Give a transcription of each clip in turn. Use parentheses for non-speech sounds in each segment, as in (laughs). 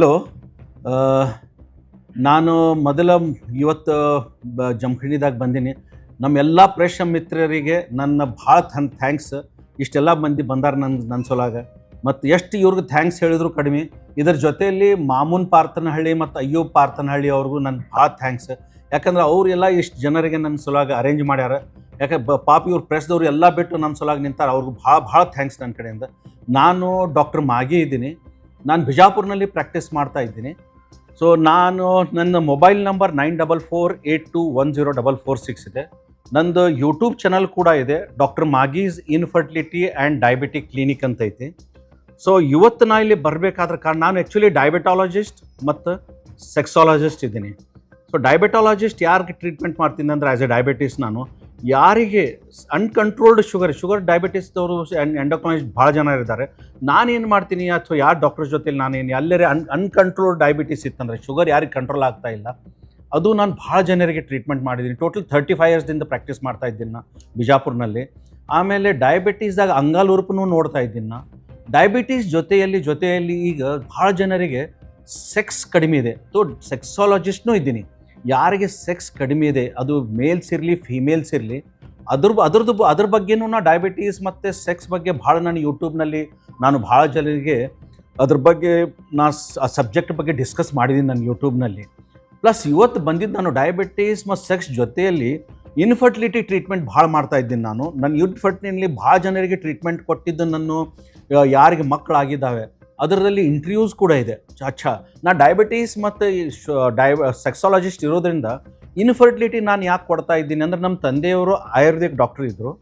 Hello ನಾನು ಮೊದಲ ಇವತ್ತು ಬ, ಜಮಖಂಡಿದಾಗ ಬಂದೀನಿ. ನಮ್ಮೆಲ್ಲ ಪ್ರೇಕ್ಷ ಮಿತ್ರರಿಗೆ ನನ್ನ ಭಾಳ ಥನ್ ಥ್ಯಾಂಕ್ಸ್. ಇಷ್ಟೆಲ್ಲ ಮಂದಿ ಬಂದಾರ ನನ್ನ ನನ್ನ ಸೊಲಾಗ. ಮತ್ತು ಎಷ್ಟು ಇವ್ರಿಗೆ ಥ್ಯಾಂಕ್ಸ್ ಹೇಳಿದ್ರು ಕಡಿಮೆ. ಇದರ ಜೊತೆಯಲ್ಲಿ ಮಾಮೂನ್ ಪಾರ್ಥನಹಳ್ಳಿ ಮತ್ತು ಅಯ್ಯೋ ಪಾರ್ಥನಹಳ್ಳಿ ಅವ್ರಿಗೂ ನನ್ನ ಭಾಳ ಥ್ಯಾಂಕ್ಸ್. ಯಾಕಂದ್ರೆ ಅವರೆಲ್ಲ ಇಷ್ಟು ಜನರಿಗೆ ನನ್ನ ಸೊಲಾಗ ಅರೇಂಜ್ ಮಾಡ್ಯಾರ. ಯಾಕೆ, ಬ, ಪಾಪ ಇವ್ರು ಪ್ರೆಸ್ದವ್ರು ಎಲ್ಲ ಬಿಟ್ಟು ನನ್ನ ಸೊಲಾಗ ನಿಂತಾರೆ ಅವ್ರಿಗೂ ಭಾಳ ಭಾಳ ಥ್ಯಾಂಕ್ಸ್ ನನ್ನ ಕಡೆಯಿಂದ. ನಾನು ಡಾಕ್ಟರ್ ಮಾಗಿ ಇದ್ದೀನಿ. ನಾನು ಬಿಜಾಪುರ್ನಲ್ಲಿ ಪ್ರಾಕ್ಟೀಸ್ ಮಾಡ್ತಾ ಇದ್ದೀನಿ. ಸೊ ನಾನು ನನ್ನ mobile number nine double four eight two one zero double four six ಇದೆ. ನಂದು ಯೂಟ್ಯೂಬ್ ಚಾನಲ್ ಕೂಡ ಇದೆ. Doctor Magi's infertility and diabetic clinic ಅಂತ ಐತಿ. ಸೊ ಇವತ್ತು ನಾ ಇಲ್ಲಿ ಬರಬೇಕಾದ್ರೆ ಕಾರಣ, ನಾನು ಆ್ಯಕ್ಚುಲಿ ಡಯಾಬಿಟಾಲಜಿಸ್ಟ್ ಮತ್ತು ಸೆಕ್ಸಾಲಜಿಸ್ಟ್ ಇದ್ದೀನಿ. ಸೊ ಡಯಾಬಿಟಾಲಜಿಸ್ಟ್ ಯಾರಿಗೆ ಟ್ರೀಟ್ಮೆಂಟ್ ಮಾಡ್ತೀನಿ ಅಂದರೆ ಆ್ಯಸ್ ಎ ಡಯಾಬಿಟೀಸ್ ನಾನು. ಯಾರಿಗೆ ಅನ್ಕಂಟ್ರೋಲ್ಡ್ ಶುಗರ್ ಶುಗರ್ ಡಯಾಬಿಟಿಸ್ದವರು ಎಂಡೋಕ್ರಾಲಜಿಸ್ಟ್ ಭಾಳ ಜನ ಇದ್ದಾರೆ. ನಾನೇನು ಮಾಡ್ತೀನಿ ಅಥವಾ ಯಾರು ಡಾಕ್ಟರ್ ಜೊತೆಲಿ ನಾನೇನು ಎಲ್ಲರೇ ಅನ್ ಅನ್ಕಂಟ್ರೋಲ್ಡ್ ಡಯಾಬಿಟಿಸ್ ಇತ್ತಂದರೆ ಶುಗರ್ ಯಾರಿಗೆ ಕಂಟ್ರೋಲ್ ಆಗ್ತಾ ಇಲ್ಲ. ಅದು ನಾನು ಭಾಳ ಜನರಿಗೆ ಟ್ರೀಟ್ಮೆಂಟ್ ಮಾಡಿದ್ದೀನಿ ಟೋಟಲ್ ಥರ್ಟಿ ಫೈವ್ ಇಯರ್ಸ್ದಿಂದ ಪ್ರಾಕ್ಟೀಸ್ ಮಾಡ್ತಾ ಇದ್ದೀನಿ ನಾ ಬಿಜಾಪುರ್ನಲ್ಲಿ. ಆಮೇಲೆ ಡಯಾಬಿಟೀಸ್ದಾಗ ಅಂಗಾಲುರುಪನ್ನು ನೋಡ್ತಾ ಇದ್ದೀನಿ ನಾ. ಡಯಾಬಿಟೀಸ್ ಜೊತೆಯಲ್ಲಿ ಜೊತೆಯಲ್ಲಿ ಈಗ ಭಾಳ ಜನರಿಗೆ ಸೆಕ್ಸ್ ಕಡಿಮೆ ಇದೆ. ಸೊ ಸೆಕ್ಸಾಲಜಿಸ್ಟ್ನೂ ಇದ್ದೀನಿ. ಯಾರಿಗೆ ಸೆಕ್ಸ್ ಕಡಿಮೆ ಇದೆ, ಅದು ಮೇಲ್ಸ್ ಇರಲಿ, ಫೀಮೇಲ್ಸ್ ಇರಲಿ, ಅದ್ರ ಅದ್ರದ್ದು ಅದ್ರ ಬಗ್ಗೆನೂ ನಾ ಡಯಾಬಿಟೀಸ್ ಮತ್ತು ಸೆಕ್ಸ್ ಬಗ್ಗೆ ಭಾಳ ನಾನು ಯೂಟ್ಯೂಬ್ನಲ್ಲಿ ನಾನು ಭಾಳ ಜನರಿಗೆ ಅದ್ರ ಬಗ್ಗೆ ನಾ ಆ ಸಬ್ಜೆಕ್ಟ್ ಬಗ್ಗೆ ಡಿಸ್ಕಸ್ ಮಾಡಿದ್ದೀನಿ ನಾನು ಯೂಟ್ಯೂಬ್ನಲ್ಲಿ ಪ್ಲಸ್ ಇವತ್ತು ಬಂದಿದ್ದು ನಾನು ಡಯಾಬಿಟೀಸ್ ಮತ್ತು ಸೆಕ್ಸ್ ಜೊತೆಯಲ್ಲಿ ಇನ್ಫರ್ಟಿಲಿಟಿ ಟ್ರೀಟ್ಮೆಂಟ್ ಭಾಳ ಮಾಡ್ತಾ ಇದ್ದೀನಿ ನಾನು. ನನ್ನ ಇನ್ಫರ್ಟಿಲಿಟಿ ಭಾಳ ಜನರಿಗೆ ಟ್ರೀಟ್ಮೆಂಟ್ ಕೊಟ್ಟಿದ್ದು ನಾನು ಯಾರಿಗೆ ಮಕ್ಕಳಾಗಿದ್ದಾವೆ ಅದರಲ್ಲಿ ಇಂಟರ್ವ್ಯೂಸ್ ಕೂಡ ಇದೆ. ಅಚ್ಚಾ, ನಾ ಡಯಾಬಿಟೀಸ್ ಮತ್ತು ಡಯ ಸೆಕ್ಸಾಲಜಿಸ್ಟ್ ಇರೋದ್ರಿಂದ ಇನ್ಫರ್ಟಿಲಿಟಿ ನಾನು ಯಾಕೆ ಕೊಡ್ತಾ ಇದ್ದೀನಿ ಅಂದರೆ ನಮ್ಮ ತಂದೆಯವರು ಆಯುರ್ವೇದಿಕ್ ಡಾಕ್ಟರ್ ಇದ್ದರು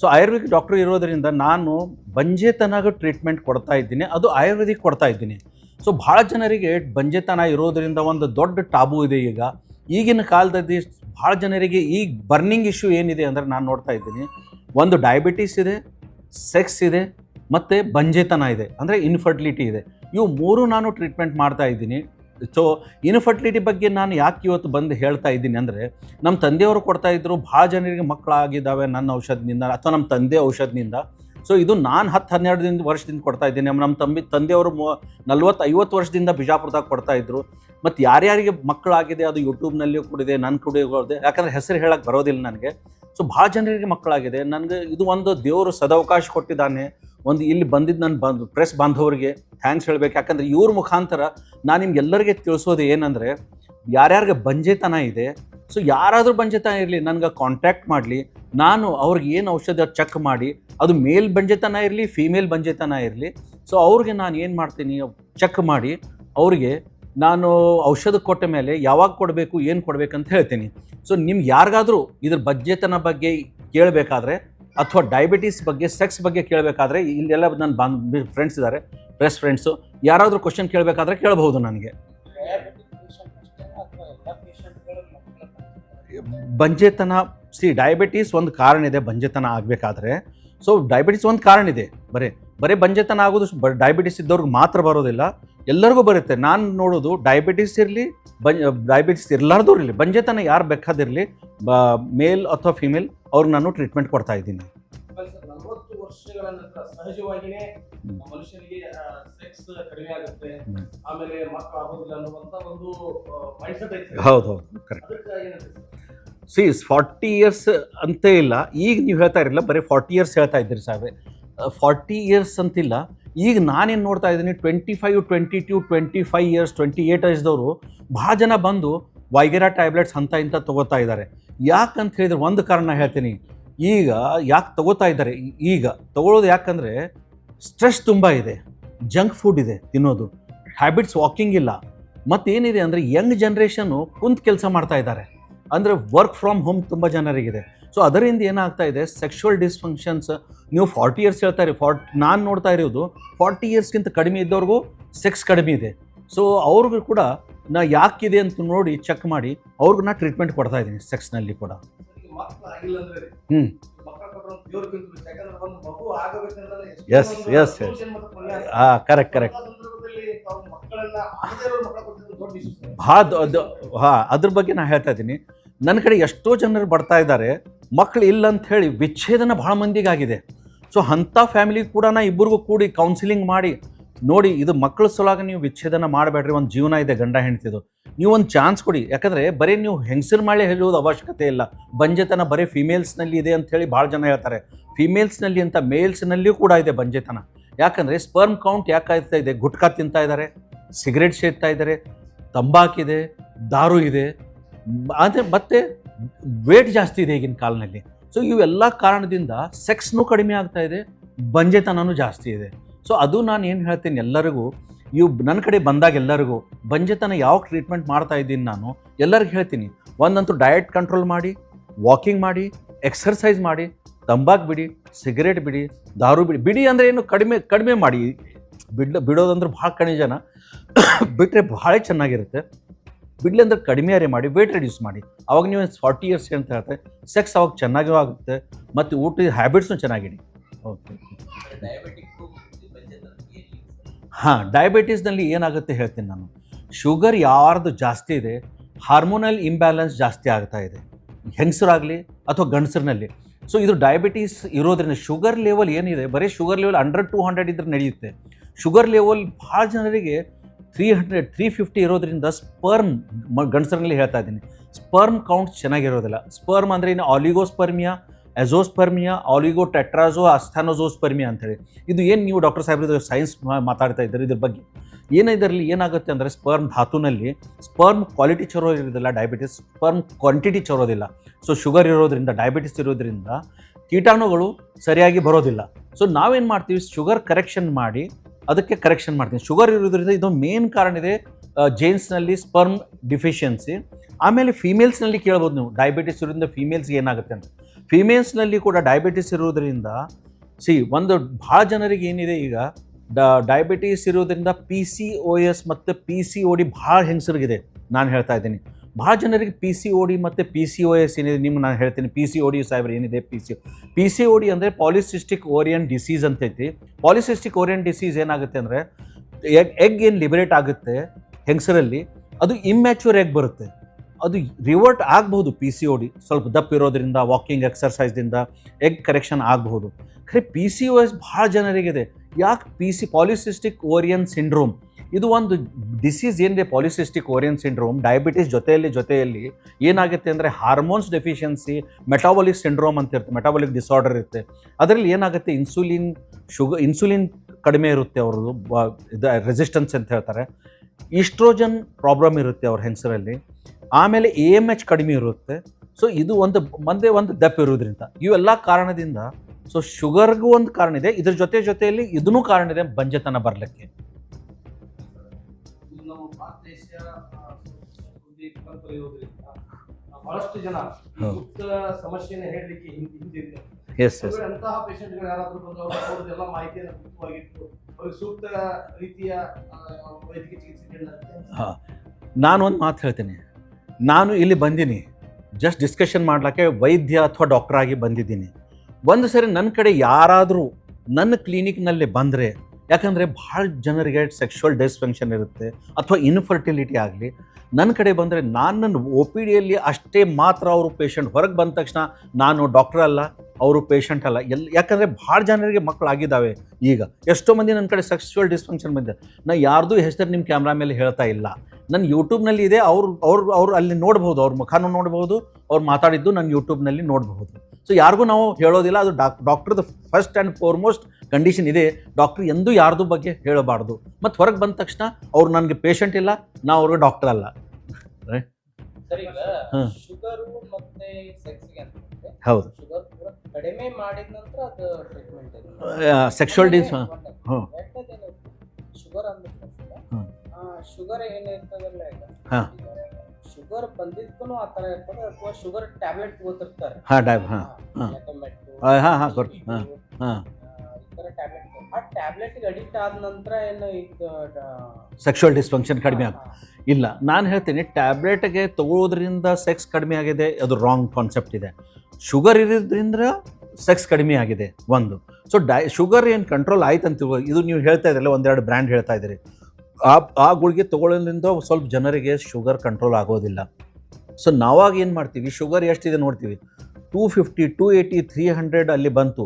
ಸೊ ಆಯುರ್ವೇದಿಕ್ ಡಾಕ್ಟರ್ ಇರೋದರಿಂದ ನಾನು ಬಂಜೆತನಾಗ ಟ್ರೀಟ್ಮೆಂಟ್ ಕೊಡ್ತಾ ಇದ್ದೀನಿ. ಅದು ಆಯುರ್ವೇದಿಕ್ ಕೊಡ್ತಾ ಇದ್ದೀನಿ. ಸೊ ಭಾಳ ಜನರಿಗೆ ಬಂಜೆತನ ಇರೋದರಿಂದ ಒಂದು ದೊಡ್ಡ ಟಾಬು ಇದೆ ಈಗ. ಈಗಿನ ಕಾಲದಲ್ಲಿ ಭಾಳ ಜನರಿಗೆ ಈಗ ಬರ್ನಿಂಗ್ ಇಶ್ಯೂ ಏನಿದೆ ಅಂದರೆ ನಾನು ನೋಡ್ತಾ ಇದ್ದೀನಿ. ಒಂದು ಡಯಾಬಿಟೀಸ್ ಇದೆ ಸೆಕ್ಸ್ ಇದೆ ಮತ್ತು ಬಂಜೆತನ ಇದೆ, ಅಂದರೆ ಇನ್ಫರ್ಟಿಲಿಟಿ ಇದೆ. ಇವು ಮೂರು ನಾನು ಟ್ರೀಟ್ಮೆಂಟ್ ಮಾಡ್ತಾ ಇದ್ದೀನಿ. ಸೊ ಇನ್ಫರ್ಟಿಲಿಟಿ ಬಗ್ಗೆ ನಾನು ಯಾಕೆ ಇವತ್ತು ಬಂದು ಹೇಳ್ತಾ ಇದ್ದೀನಿ ಅಂದರೆ, ನಮ್ಮ ತಂದೆಯವರು ಕೊಡ್ತಾ ಇದ್ದರು ಭಾಳ ಜನರಿಗೆ ಮಕ್ಕಳಾಗಿದ್ದಾವೆ ನನ್ನ ಔಷಧದಿಂದ, ಅಥವಾ ನಮ್ಮ ತಂದೆ ಔಷಧದಿಂದ. ಸೊ ಇದು ನಾನು ಹತ್ತು ಹನ್ನೆರಡು ದಿನ ವರ್ಷದಿಂದ ಕೊಡ್ತಾ ಇದ್ದೀನಿ. ನಮ್ಮ ತಂಬಿ, ತಂದೆಯವರು ಮೂ ನಲ್ವತ್ತು ಐವತ್ತು ವರ್ಷದಿಂದ ಬಿಜಾಪುರದಾಗ ಕೊಡ್ತಾಯಿದ್ರು ಮತ್ತು ಯಾರ್ಯಾರಿಗೆ ಮಕ್ಕಳಾಗಿದೆ, ಅದು ಯೂಟ್ಯೂಬ್ನಲ್ಲಿಯೂ ಕೂಡ ಇದೆ ನನ್ನ ಕೂಡ ಇದೆ ಯಾಕಂದರೆ ಹೆಸರು ಹೇಳಕ್ಕೆ ಬರೋದಿಲ್ಲ ನನಗೆ. ಸೊ ಭಾಳ ಜನರಿಗೆ ಮಕ್ಕಳಾಗಿದೆ. ನನಗೆ ಇದು ಒಂದು ದೇವರು ಸದಾವಕಾಶ ಕೊಟ್ಟಿದ್ದಾನೆ. ಒಂದು ಇಲ್ಲಿ ಬಂದಿದ್ದು ನನ್ನ ಬಂದು ಪ್ರೆಸ್ ಬಾಂಧವರಿಗೆ ಥ್ಯಾಂಕ್ಸ್ ಹೇಳಬೇಕು. ಯಾಕಂದರೆ ಇವ್ರ ಮುಖಾಂತರ ನಾನು ನಿಮ್ಗೆಲ್ಲರಿಗೆ ತಿಳಿಸೋದು ಏನಂದರೆ, ಯಾರ್ಯಾರಿಗೆ ಬಂಜೆತನ ಇದೆ ಸೊ ಯಾರಾದರೂ ಬಂಜೆತನ ಇರಲಿ, ನನಗೆ ಕಾಂಟ್ಯಾಕ್ಟ್ ಮಾಡಲಿ. ನಾನು ಅವ್ರಿಗೆ ಏನು ಔಷಧ ಚೆಕ್ ಮಾಡಿ, ಅದು ಮೇಲ್ ಬಂಜೆತನ ಇರಲಿ ಫೀಮೇಲ್ ಬಂಜೆತನ ಇರಲಿ ಸೊ ಅವ್ರಿಗೆ ನಾನು ಏನು ಮಾಡ್ತೀನಿ ಚೆಕ್ ಮಾಡಿ, ಅವ್ರಿಗೆ ನಾನು ಔಷಧ ಕೊಟ್ಟ ಮೇಲೆ ಯಾವಾಗ ಕೊಡಬೇಕು, ಏನು ಕೊಡಬೇಕಂತ ಹೇಳ್ತೀನಿ. ಸೊ ನಿಮ್ಗೆ ಯಾರಿಗಾದರೂ ಇದ್ರ ಬಜ್ಜೆತನ ಬಗ್ಗೆ ಕೇಳಬೇಕಾದ್ರೆ ಅಥವಾ ಡಯಾಬಿಟೀಸ್ ಬಗ್ಗೆ ಸೆಕ್ಸ್ ಬಗ್ಗೆ ಕೇಳಬೇಕಾದ್ರೆ ಇಲ್ಲೆಲ್ಲ ನನ್ನ ಬಾಂಧ್ ಫ್ರೆಂಡ್ಸ್ ಇದ್ದಾರೆ ಬೆಸ್ಟ್ ಫ್ರೆಂಡ್ಸು ಯಾರಾದರೂ ಕ್ವಶನ್ ಕೇಳಬೇಕಾದ್ರೆ ಕೇಳಬಹುದು ನನಗೆ. ಬಂಜೆತನ ಸಿ ಡಯಾಬಿಟೀಸ್ ಒಂದು ಕಾರಣ ಇದೆ ಬಂಜೆತನ ಆಗಬೇಕಾದ್ರೆ. ಸೊ ಡಯಾಬಿಟೀಸ್ ಒಂದು ಕಾರಣ ಇದೆ, ಬರೀ. ಬರೀ ಬಂಜೆತನ ಆಗೋದು ಡಯಾಬಿಟಿಸ್ ಇದ್ದವ್ರಿಗೆ ಮಾತ್ರ ಬರೋದಿಲ್ಲ. ಎಲ್ಲರಿಗೂ ಬರುತ್ತೆ. ನಾನು ನೋಡೋದು ಡಯಾಬಿಟಿಸ್ ಇರಲಿ ಬಂ ಡಯಾಬಿಟಿಸ್ ಇರಲಾರ್ದವ್ರು ಇರಲಿ ಬಂಜೆತನ ಯಾರು ಬೇಕಾದಿರಲಿ ಬ ಮೇಲ್ ಅಥವಾ ಫಿಮೇಲ್ ಅವ್ರಿಗೆ ನಾನು ಟ್ರೀಟ್ಮೆಂಟ್ ಕೊಡ್ತಾ ಇದ್ದೀನಿ. ವರ್ಷಗಳ ನಂತರ ಸಹಜವಾಗಿಯೇ ಮನುಷ್ಯನಿಗೆ ಸೆಕ್ಸ್ ಕಡಿಮೆ ಆಗುತ್ತೆ. ಆಮೇಲೆ ಮಕ್ಕಳು ಆಗೋದಿಲ್ಲ ಅನ್ನುವಂತ ಒಂದು ಮೈಂಡ್ಸೆಟ್ ಐತೆ ಹೌದು ಹೌದು ಕರೆಕ್ಟ್ ಸಿ ಫಾರ್ಟಿ ಇಯರ್ಸ್ ಅಂತೇ ಇಲ್ಲ. ಈಗ ನೀವು ಹೇಳ್ತಾ ಇರಲಿಲ್ಲ ಬರೀ ಫಾರ್ಟಿ ಇಯರ್ಸ್ ಹೇಳ್ತಾ ಇದ್ದೀರಿ ಸಾಹೇಬ್ರೆ. ಫಾರ್ಟಿ ಇಯರ್ಸ್ ಅಂತಿಲ್ಲ. ಈಗ ನಾನೇನು ನೋಡ್ತಾ ಇದ್ದೀನಿ twenty five twenty two twenty five years twenty eight ಏಜ್ದವರು ಭಾಳ ಜನ ಬಂದು ವೈಗೆರಾ ಟ್ಯಾಬ್ಲೆಟ್ಸ್ ಅಂತ ಇಂಥ ತೊಗೋತಾ ಇದ್ದಾರೆ ಯಾಕಂತ ಹೇಳಿದ್ರೆ ಒಂದು ಕಾರಣ ಹೇಳ್ತೀನಿ. ಈಗ ಯಾಕೆ ತಗೋತಾ ಇದ್ದಾರೆ? ಈಗ ತಗೊಳ್ಳೋದು ಯಾಕಂದರೆ ಸ್ಟ್ರೆಸ್ ತುಂಬ ಇದೆ, ಜಂಕ್ ಫುಡ್ ಇದೆ ತಿನ್ನೋದು, ಹ್ಯಾಬಿಟ್ಸ್ ವಾಕಿಂಗ್ ಇಲ್ಲ. ಮತ್ತೇನಿದೆ ಅಂದರೆ ಯಂಗ್ ಜನ್ರೇಷನ್ನು ಕುಂತ ಕೆಲಸ ಮಾಡ್ತಾ ಇದ್ದಾರೆ ಅಂದರೆ ವರ್ಕ್ ಫ್ರಮ್ ಹೋಮ್ ತುಂಬ ಜನರಿಗಿದೆ. ಸೊ ಅದರಿಂದ ಏನಾಗ್ತಾ ಇದೆ? ಸೆಕ್ಷುವಲ್ ಡಿಸ್ಫಂಕ್ಷನ್ಸ್ ನೀವು ಫಾರ್ಟಿ ಇಯರ್ಸ್ ಹೇಳ್ತಾ ಇರಿ ಫಾರ್ಟ್ ನಾನು ನೋಡ್ತಾ ಇರೋದು ಫಾರ್ಟಿ ಇಯರ್ಸ್ಗಿಂತ ಕಡಿಮೆ ಇದ್ದವ್ರಿಗೂ ಸೆಕ್ಸ್ ಕಡಿಮೆ ಇದೆ. ಸೊ ಅವ್ರಿಗೂ ಕೂಡ ನಾ ಯಾಕಿದೆ ಅಂತ ನೋಡಿ ಚೆಕ್ ಮಾಡಿ, ಅವ್ರಿಗೂ ನಾ ಟ್ರೀಟ್ಮೆಂಟ್ ಕೊಡ್ತಾ ಇದ್ದೀನಿ ಸೆಕ್ಸ್ನಲ್ಲಿ ಕೂಡ. ಹ್ಞೂ ಎಸ್ ಎಸ್ ಇದೆ. ಹಾಂ ಕರೆಕ್ಟ್ ಕರೆಕ್ಟ್ ಹಾ ಹಾಂ, ಅದ್ರ ಬಗ್ಗೆ ನಾನು ಹೇಳ್ತಾ ಇದ್ದೀನಿ. ನನ್ನ ಕಡೆ ಎಷ್ಟೋ ಜನರು ಬರ್ತಾ ಇದ್ದಾರೆ ಮಕ್ಕಳು ಇಲ್ಲ ಅಂತ ಹೇಳಿ ವಿಚ್ಛೇದನ ಭಾಳ ಮಂದಿಗಾಗಿದೆ. ಸೊ ಅಂಥ ಫ್ಯಾಮಿಲಿ ಕೂಡ ನಾ ಇಬ್ಬರಿಗೂ ಕೂಡಿ ಕೌನ್ಸಿಲಿಂಗ್ ಮಾಡಿ, ನೋಡಿ ಇದು ಮಕ್ಕಳ ಸಲುವಾಗಿ ನೀವು ವಿಚ್ಛೇದನ ಮಾಡಬೇಡ್ರಿ, ಒಂದು ಜೀವನ ಇದೆ ಗಂಡ ಹೆಂಡ್ತಿದು. ನೀವು ಒಂದು ಚಾನ್ಸ್ ಕೊಡಿ. ಯಾಕಂದರೆ ಬರೀ ನೀವು ಹೆಂಗಸರ ಮಾಡಿ ಹೇಳುವುದು ಅವಶ್ಯಕತೆ ಇಲ್ಲ. ಬಂಜೆತನ ಬರೀ ಫಿಮೇಲ್ಸ್ನಲ್ಲಿ ಇದೆ ಅಂತ ಹೇಳಿ ಭಾಳ ಜನ ಹೇಳ್ತಾರೆ. ಫಿಮೇಲ್ಸ್ನಲ್ಲಿ ಅಂತ ಮೇಲ್ಸ್ನಲ್ಲಿಯೂ ಕೂಡ ಇದೆ ಬಂಜೆತನ. ಯಾಕಂದರೆ ಸ್ಪರ್ಮ್ ಕೌಂಟ್ ಯಾಕಾಗ್ತಾ ಇದೆ? ಗುಟ್ಕಾ ತಿಂತಾ ಇದ್ದಾರೆ ಸಿಗರೇಟ್ ಸೇರ್ತಾ ಇದ್ದಾರೆ ತಂಬಾಕಿದೆ ದಾರು ಇದೆ. ಆದರೆ ಮತ್ತೆ ವೇಟ್ ಜಾಸ್ತಿ ಇದೆ ಈಗಿನ ಕಾಲದಲ್ಲಿ. ಸೊ ಇವೆಲ್ಲ ಕಾರಣದಿಂದ ಸೆಕ್ಸ್ನೂ ಕಡಿಮೆ ಆಗ್ತಾ ಇದೆ, ಬಂಜೆತನನೂ ಜಾಸ್ತಿ ಇದೆ. ಸೊ ಅದು ನಾನು ಏನು ಹೇಳ್ತೀನಿ ಎಲ್ಲರಿಗೂ, ಇವು ನನ್ನ ಕಡೆ ಬಂದಾಗ ಎಲ್ಲರಿಗೂ, ಬಂಜೆತನ ಯಾವ ಟ್ರೀಟ್ಮೆಂಟ್ ಮಾಡ್ತಾ ಇದ್ದೀನಿ ನಾನು, ಎಲ್ಲರಿಗೂ ಹೇಳ್ತೀನಿ. ಒಂದಂತೂ ಡಯಟ್ ಕಂಟ್ರೋಲ್ ಮಾಡಿ ವಾಕಿಂಗ್ ಮಾಡಿ ಎಕ್ಸರ್ಸೈಸ್ ಮಾಡಿ, ತಂಬಾಕು ಬಿಡಿ ಸಿಗರೇಟ್ ಬಿಡಿ, ದಾರು ಬಿಡಿ ಬಿಡಿ ಅಂದರೆ ಏನು ಕಡಿಮೆ ಕಡಿಮೆ ಮಾಡಿ. ಬಿಡ್, ಬಿಡೋದಂದ್ರೆ ಭಾಳ ಕಣಿ ಜನ ಬಿಟ್ಟರೆ ಭಾಳ ಚೆನ್ನಾಗಿರುತ್ತೆ. ಬಿಡ್ಲಿ ಅಂದ್ರೆ ಕಡಿಮೆಯಾರೆ ಮಾಡಿ ವೆಯ್ಟ್ ರೆಡ್ಯೂಸ್ ಮಾಡಿ. ಅವಾಗ ನೀವು ಫಾರ್ಟಿ ಇಯರ್ಸ್ ಅಂತ ಹೇಳ್ತಾರೆ ಸೆಕ್ಸ್ ಅವಾಗ ಚೆನ್ನಾಗೂ ಆಗುತ್ತೆ, ಮತ್ತು ಊಟದ ಹ್ಯಾಬಿಟ್ಸ್ನು ಚೆನ್ನಾಗಿಡಿ. ಓಕೆ ಹಾಂ ಡಯಾಬಿಟೀಸ್ನಲ್ಲಿ ಏನಾಗುತ್ತೆ ಹೇಳ್ತೀನಿ ನಾನು. ಶುಗರ್ ಯಾರ್ದು ಜಾಸ್ತಿ ಇದೆ ಹಾರ್ಮೋನಲ್ ಇಂಬ್ಯಾಲೆನ್ಸ್ ಜಾಸ್ತಿ ಆಗ್ತಾ ಇದೆ. ಹೆಂಗಸರಾಗಲಿ ಅಥವಾ ಗಂಡಸರಿನಲ್ಲಿ. ಸೊ ಇದು ಡಯಾಬಿಟೀಸ್ ಇರೋದ್ರಿಂದ ಶುಗರ್ ಲೆವೆಲ್ ಏನಿದೆ, ಬರೀ sugar level hundred to hundred ಇದ್ರೆ ನಡೆಯುತ್ತೆ. ಶುಗರ್ ಲೆವೆಲ್ ಭಾಳ ಜನರಿಗೆ ತ್ರೀ ಹಂಡ್ರೆಡ್ ತ್ರೀ ಫಿಫ್ಟಿ ಇರೋದ್ರಿಂದ ಸ್ಪರ್ಮ್ ಮ, ಗಂಡಸರಲ್ಲಿ ಹೇಳ್ತಾ ಇದ್ದೀನಿ. Sperm count ಚೆನ್ನಾಗಿರೋದಿಲ್ಲ. ಸ್ಪರ್ಮ್ ಅಂದರೆ ಇನ್ನು ಆಲಿಗೋಸ್ಪರ್ಮಿಯಾ ಎಜೋಸ್ಪರ್ಮಿಯಾ ಆಲಿಗೋ ಟೆಟ್ರಾಜೋ ಅಸ್ಥಾನೋಜೋಸ್ಪರ್ಮಿಯಾ ಅಂತೇಳಿ ಇದು ಏನು ನೀವು ಡಾಕ್ಟರ್ ಸಾಹೇಬ್ರ ಸೈನ್ಸ್ ಮಾತಾಡ್ತಾ ಇದ್ದಾರೆ ಇದ್ರ ಬಗ್ಗೆ? ಏನಿದರಲ್ಲಿ ಏನಾಗುತ್ತೆ ಅಂದರೆ ಸ್ಪರ್ಮ್ ಧಾತುನಲ್ಲಿ ಸ್ಪರ್ಮ್ ಕ್ವಾಲಿಟಿ ಚರೋ ಇರೋದಿಲ್ಲ ಡಯಾಬಿಟಿಸ್ ಸ್ಪರ್ಮ್ ಕ್ವಾಂಟಿಟಿ ಚರೋದಿಲ್ಲ ಸೊ ಶುಗರ್ ಇರೋದ್ರಿಂದ ಡಯಾಬಿಟಿಸ್ ಇರೋದ್ರಿಂದ ಕೀಟಾಣುಗಳು ಸರಿಯಾಗಿ ಬರೋದಿಲ್ಲ. ಸೊ ನಾವೇನು ಮಾಡ್ತೀವಿ? ಶುಗರ್ ಕರೆಕ್ಷನ್ ಮಾಡಿ ಅದಕ್ಕೆ ಕರೆಕ್ಷನ್ ಮಾಡ್ತೀನಿ. ಶುಗರ್ ಇರೋದ್ರಿಂದ ಇದು ಮೇನ್ ಕಾರಣ ಇದೆ ಜೇನ್ಸ್ನಲ್ಲಿ ಸ್ಪರ್ಮ್ ಡಿಫಿಷಿಯನ್ಸಿ ಆಮೇಲೆ ಫೀಮೇಲ್ಸ್ನಲ್ಲಿ ಕೇಳ್ಬೋದು ನೀವು. ಡಯಾಬಿಟಿಸ್ ಇರೋದ್ರಿಂದ ಫೀಮೇಲ್ಸ್ಗೆ ಏನಾಗುತ್ತೆ ಅಂತ. ಫೀಮೇಲ್ಸ್ನಲ್ಲಿ ಕೂಡ ಡಯಾಬಿಟಿಸ್ ಇರೋದ್ರಿಂದ ಸಿ ಒಂದು ಭಾಳ ಜನರಿಗೆ ಏನಿದೆ ಈಗ ಡ ಡಯಾಬಿಟೀಸ್ ಇರೋದ್ರಿಂದ ಪಿ ಸಿ ಓ ಎಸ್ ಮತ್ತು ಪಿ ಸಿ ಓ ಡಿ ಭಾಳ ಹೆಂಗಸರಿಗಿದೆ. ನಾನು ಹೇಳ್ತಾ ಇದ್ದೀನಿ. ಭಾಳ ಜನರಿಗೆ ಪಿ ಸಿ ಓ ಡಿ ಮತ್ತು ಪಿ ಸಿ ಓ ಎಸ್ ಏನಿದೆ, ನಿಮ್ಗೆ ನಾನು ಹೇಳ್ತೀನಿ. ಪಿ ಸಿ ಓ ಡಿ ಸಾಹೇಬ್ರು, ಏನಿದೆ P C P C O D ಅಂದರೆ ಪಾಲಿಸಿಸ್ಟಿಕ್ ಓರಿಯನ್ ಡಿಸೀಸ್ ಅಂತ ಐತಿ ಪಾಲಿಸಿಸ್ಟಿಕ್ ಓರಿಯನ್ ಡಿಸೀಸ್ ಏನಾಗುತ್ತೆ ಅಂದರೆ ಎಗ್ ಎಗ್ ಏನು ಲಿಬರೇಟ್ ಆಗುತ್ತೆ ಹೆಂಗಸರಲ್ಲಿ, ಅದು ಇಮ್ಯಾಚೂರ್ ಎಗ್ ಬರುತ್ತೆ. ಅದು ರಿವರ್ಟ್ ಆಗಬಹುದು ಪಿ ಸಿ ಒ ಡಿ ಸ್ವಲ್ಪ ದಪ್ಪ ಇರೋದ್ರಿಂದ ವಾಕಿಂಗ್ ಎಕ್ಸರ್ಸೈಸ್ದಿಂದ ಎಗ್ ಕರೆಕ್ಷನ್ ಆಗಬಹುದು. ಖರೆ ಪಿ ಸಿ ಒ ಎಸ್ ಭಾಳ ಜನರಿಗಿದೆ. ಯಾಕೆ P C polycystic ovarian syndrome ಇದು ಒಂದು ಡಿಸೀಸ್ ಏನಿದೆ ಪಾಲಿಸಿಸ್ಟಿಕ್ ಓರಿಯನ್ ಸಿಂಡ್ರೋಮ್ ಡಯಾಬಿಟಿಸ್ ಜೊತೆಯಲ್ಲಿ ಜೊತೆಯಲ್ಲಿ ಏನಾಗುತ್ತೆ ಅಂದರೆ ಹಾರ್ಮೋನ್ಸ್ ಡೆಫಿಷಿಯನ್ಸಿ ಮೆಟಾಬಾಲಿಕ್ ಸಿಂಡ್ರೋಮ್ ಅಂತ ಇರುತ್ತೆ ಮೆಟಾಬಾಲಿಕ್ ಡಿಸಾರ್ಡರ್ ಇರುತ್ತೆ. ಅದರಲ್ಲಿ ಏನಾಗುತ್ತೆ ಇನ್ಸುಲಿನ್ ಶುಗರ್ ಇನ್ಸುಲಿನ್ ಕಡಿಮೆ ಇರುತ್ತೆ ಅವ್ರದ್ದು ಇದು ರೆಸಿಸ್ಟೆನ್ಸ್ ಅಂತ ಹೇಳ್ತಾರೆ. ಈಸ್ಟ್ರೋಜನ್ ಪ್ರಾಬ್ಲಮ್ ಇರುತ್ತೆ ಅವ್ರ ಹೆಂಗಸರಲ್ಲಿ. ಆಮೇಲೆ ಎ ಎಂ ಎಚ್ ಕಡಿಮೆ ಇರುತ್ತೆ. ಸೊ ಇದು ಒಂದು, ಒಂದೇ ಒಂದು ದಪ್ಪ ಇರೋದ್ರಿಂದ. ಇವೆಲ್ಲ ಕಾರಣದಿಂದ ಸೊ ಶುಗರ್ಗೂ ಒಂದು ಕಾರಣ ಇದೆ. ಇದ್ರ ಜೊತೆ ಜೊತೆಯಲ್ಲಿ ಇದನ್ನೂ ಕಾರಣ ಇದೆ, ಬಂಜೆತನ ಬರಲಿಕ್ಕೆ. ಆ, ಬಹಳಷ್ಟು ಜನ ಗುಪ್ತ. ಸಮಸ್ಯೆನ ಹೇಳಲಿಕ್ಕೆ ಹಿಂದೆ ಎಸ್ ಎಸ್ ಅಂತಹ ಪೇಷಂಟ್ಗಳು ಯಾರಾದರೂ ಬಂದು ಅವ್ರದ್ದೆಲ್ಲ ಮಾಹಿತಿಯನ್ನು ಗುಪ್ತವಾಗಿಟ್ಟು ಅವ್ರಿಗೆ ಸೂಕ್ತ ರೀತಿಯ ವೈದ್ಯಕೀಯ ಚಿಕಿತ್ಸೆ ನಾನು ಒಂದು ಮಾತು ಹೇಳ್ತೀನಿ. ನಾನು ಇಲ್ಲಿ ಬಂದೀನಿ. ಜಸ್ಟ್ ಡಿಸ್ಕಷನ್ ಮಾಡ್ಲಿಕ್ಕೆ ವೈದ್ಯ ಅಥವಾ ಡಾಕ್ಟರ್ ಆಗಿ ಬಂದಿದ್ದೀನಿ. ಒಂದು ಸರಿ ನನ್ನ ಕಡೆ ಯಾರಾದರೂ ನನ್ನ ಕ್ಲಿನಿಕ್ನಲ್ಲಿ ಬಂದರೆ ಯಾಕಂದರೆ ಭಾಳ ಜನರಿಗೆ ಸೆಕ್ಷುವಲ್ ಡಿಸ್ಫಂಕ್ಷನ್ ಇರುತ್ತೆ ಅಥವಾ ಇನ್ಫರ್ಟಿಲಿಟಿ ಆಗಲಿ. ನನ್ನ ಕಡೆ ಬಂದರೆ ನಾನು ನನ್ನ ಒ ಪಿ ಡಿಯಲ್ಲಿ ಅಷ್ಟೇ ಮಾತ್ರ ಅವರು ಪೇಷಂಟ್ ಹೊರಗೆ ಬಂದ ತಕ್ಷಣ ನಾನು ಡಾಕ್ಟರ್ ಅಲ್ಲ, ಅವರು ಪೇಷಂಟ್ ಅಲ್ಲ. ಎಲ್ಲಿ ಯಾಕಂದರೆ ಭಾಳ ಜನರಿಗೆ ಮಕ್ಕಳು ಆಗಿದ್ದಾವೆ ಈಗ. ಎಷ್ಟೋ ಮಂದಿ ನನ್ನ ಕಡೆ ಸೆಕ್ಸುವಲ್ ಡಿಸ್ಫಂಕ್ಷನ್ ಬಂದಿದೆ. ನಾನು ಯಾರ್ದು ಹೆಸರು ನಿಮ್ಮ ಕ್ಯಾಮ್ರಾ ಮೇಲೆ ಹೇಳ್ತಾ ಇಲ್ಲ. ನನ್ನ ಯೂಟ್ಯೂಬ್ನಲ್ಲಿ ಇದೆ ಅವ್ರು ಅವ್ರು ಅವ್ರು ಅಲ್ಲಿ ನೋಡ್ಬೋದು ಅವ್ರ ಮುಖಾನು ನೋಡ್ಬೋದು ಅವ್ರು ಮಾತಾಡಿದ್ದು ನನ್ನ ಯೂಟ್ಯೂಬ್ನಲ್ಲಿ ನೋಡಬಹುದು. ಸೊ ಯಾರಿಗೂ ನಾವು ಹೇಳೋದಿಲ್ಲ ಅದು ಡಾಕ್ ಡಾಕ್ಟ್ರದ ಫಸ್ಟ್ ಆ್ಯಂಡ್ ಫಾರ್ಮೋಸ್ಟ್ ಕಂಡೀಷನ್ ಇದೆ. ಡಾಕ್ಟ್ರ್ ಎಂದೂ ಯಾರ್ದು ಬಗ್ಗೆ ಹೇಳಬಾರ್ದು. ಮತ್ತು ಹೊರಗೆ ಬಂದ ತಕ್ಷಣ ಅವ್ರು ನನಗೆ ಪೇಷಂಟ್ ಇಲ್ಲ ನಾ ಅವ್ರಿಗೆ ಡಾಕ್ಟರ್ ಅಲ್ಲ. ಹೌದು. ಸೆಕ್ಷುವಲ್ ಡಿಸ್ ಹ್ಮ್. ಶುಗರ್. ಶುಗರ್ ಏನಿರ್ತದಲ್ಲ ಈಗ? ಹಾ. ಶುಗರ್ ಬಂದಿದ್ದಕ್ಕೂ ಆ ತರ ಇರ್ತದೆ ಅಥವಾ ಶುಗರ್ ಟ್ಯಾಬ್ಲೆಟ್ ತಗೋತಿರ್ತಾರೆ. ಹಾಂ ಟ್ಯಾಬ್ ಹಾಂ ಹಾಂ. ಹಾಂ ಹಾಂ ಗೊತ್ತು ಹಾಂ ಹಾಂ. ಟ್ಯಾಬ್ಲೆಟ್ ಆ ಟ್ಯಾಬ್ಲೆಟ್ಗೆ ಅಡಿಕ್ಟ್ ಆದ ನಂತರ ಏನು ಇದು ಸೆಕ್ಷುವಲ್ ಡಿಸ್ಫಂಕ್ಷನ್ ಕಡಿಮೆ ಆಗ ಇಲ್ಲ ನಾನು ಹೇಳ್ತೀನಿ ಟ್ಯಾಬ್ಲೆಟ್ಗೆ ತಗೊಳ್ಳೋದ್ರಿಂದ ಸೆಕ್ಸ್ ಕಡಿಮೆ ಆಗಿದೆ ಅದು ರಾಂಗ್ ಕಾನ್ಸೆಪ್ಟ್ ಇದೆ. ಶುಗರ್ ಇರೋದ್ರಿಂದ ಸೆಕ್ಸ್ ಕಡಿಮೆ ಆಗಿದೆ ಒಂದು. ಸೊ ಡೈ ಶುಗರ್ ಏನು ಕಂಟ್ರೋಲ್ ಆಯ್ತು ಅಂತ ಇದು ನೀವು ಹೇಳ್ತಾ ಇದ್ರಲ್ಲ ಒಂದೆರಡು ಬ್ರ್ಯಾಂಡ್ ಹೇಳ್ತಾ ಇದ್ದೀರಿ. ಆ ಆ ಗುಳಿಗೆ ತೊಗೊಳ್ಳೋದ್ರಿಂದ ಸ್ವಲ್ಪ ಜನರಿಗೆ ಶುಗರ್ ಕಂಟ್ರೋಲ್ ಆಗೋದಿಲ್ಲ. ಸೊ ನಾವಾಗ ಏನು ಮಾಡ್ತೀವಿ? ಶುಗರ್ ಎಷ್ಟಿದೆ ನೋಡ್ತೀವಿ? Two fifty two eighty three hundred ಅಲ್ಲಿ ಬಂತು.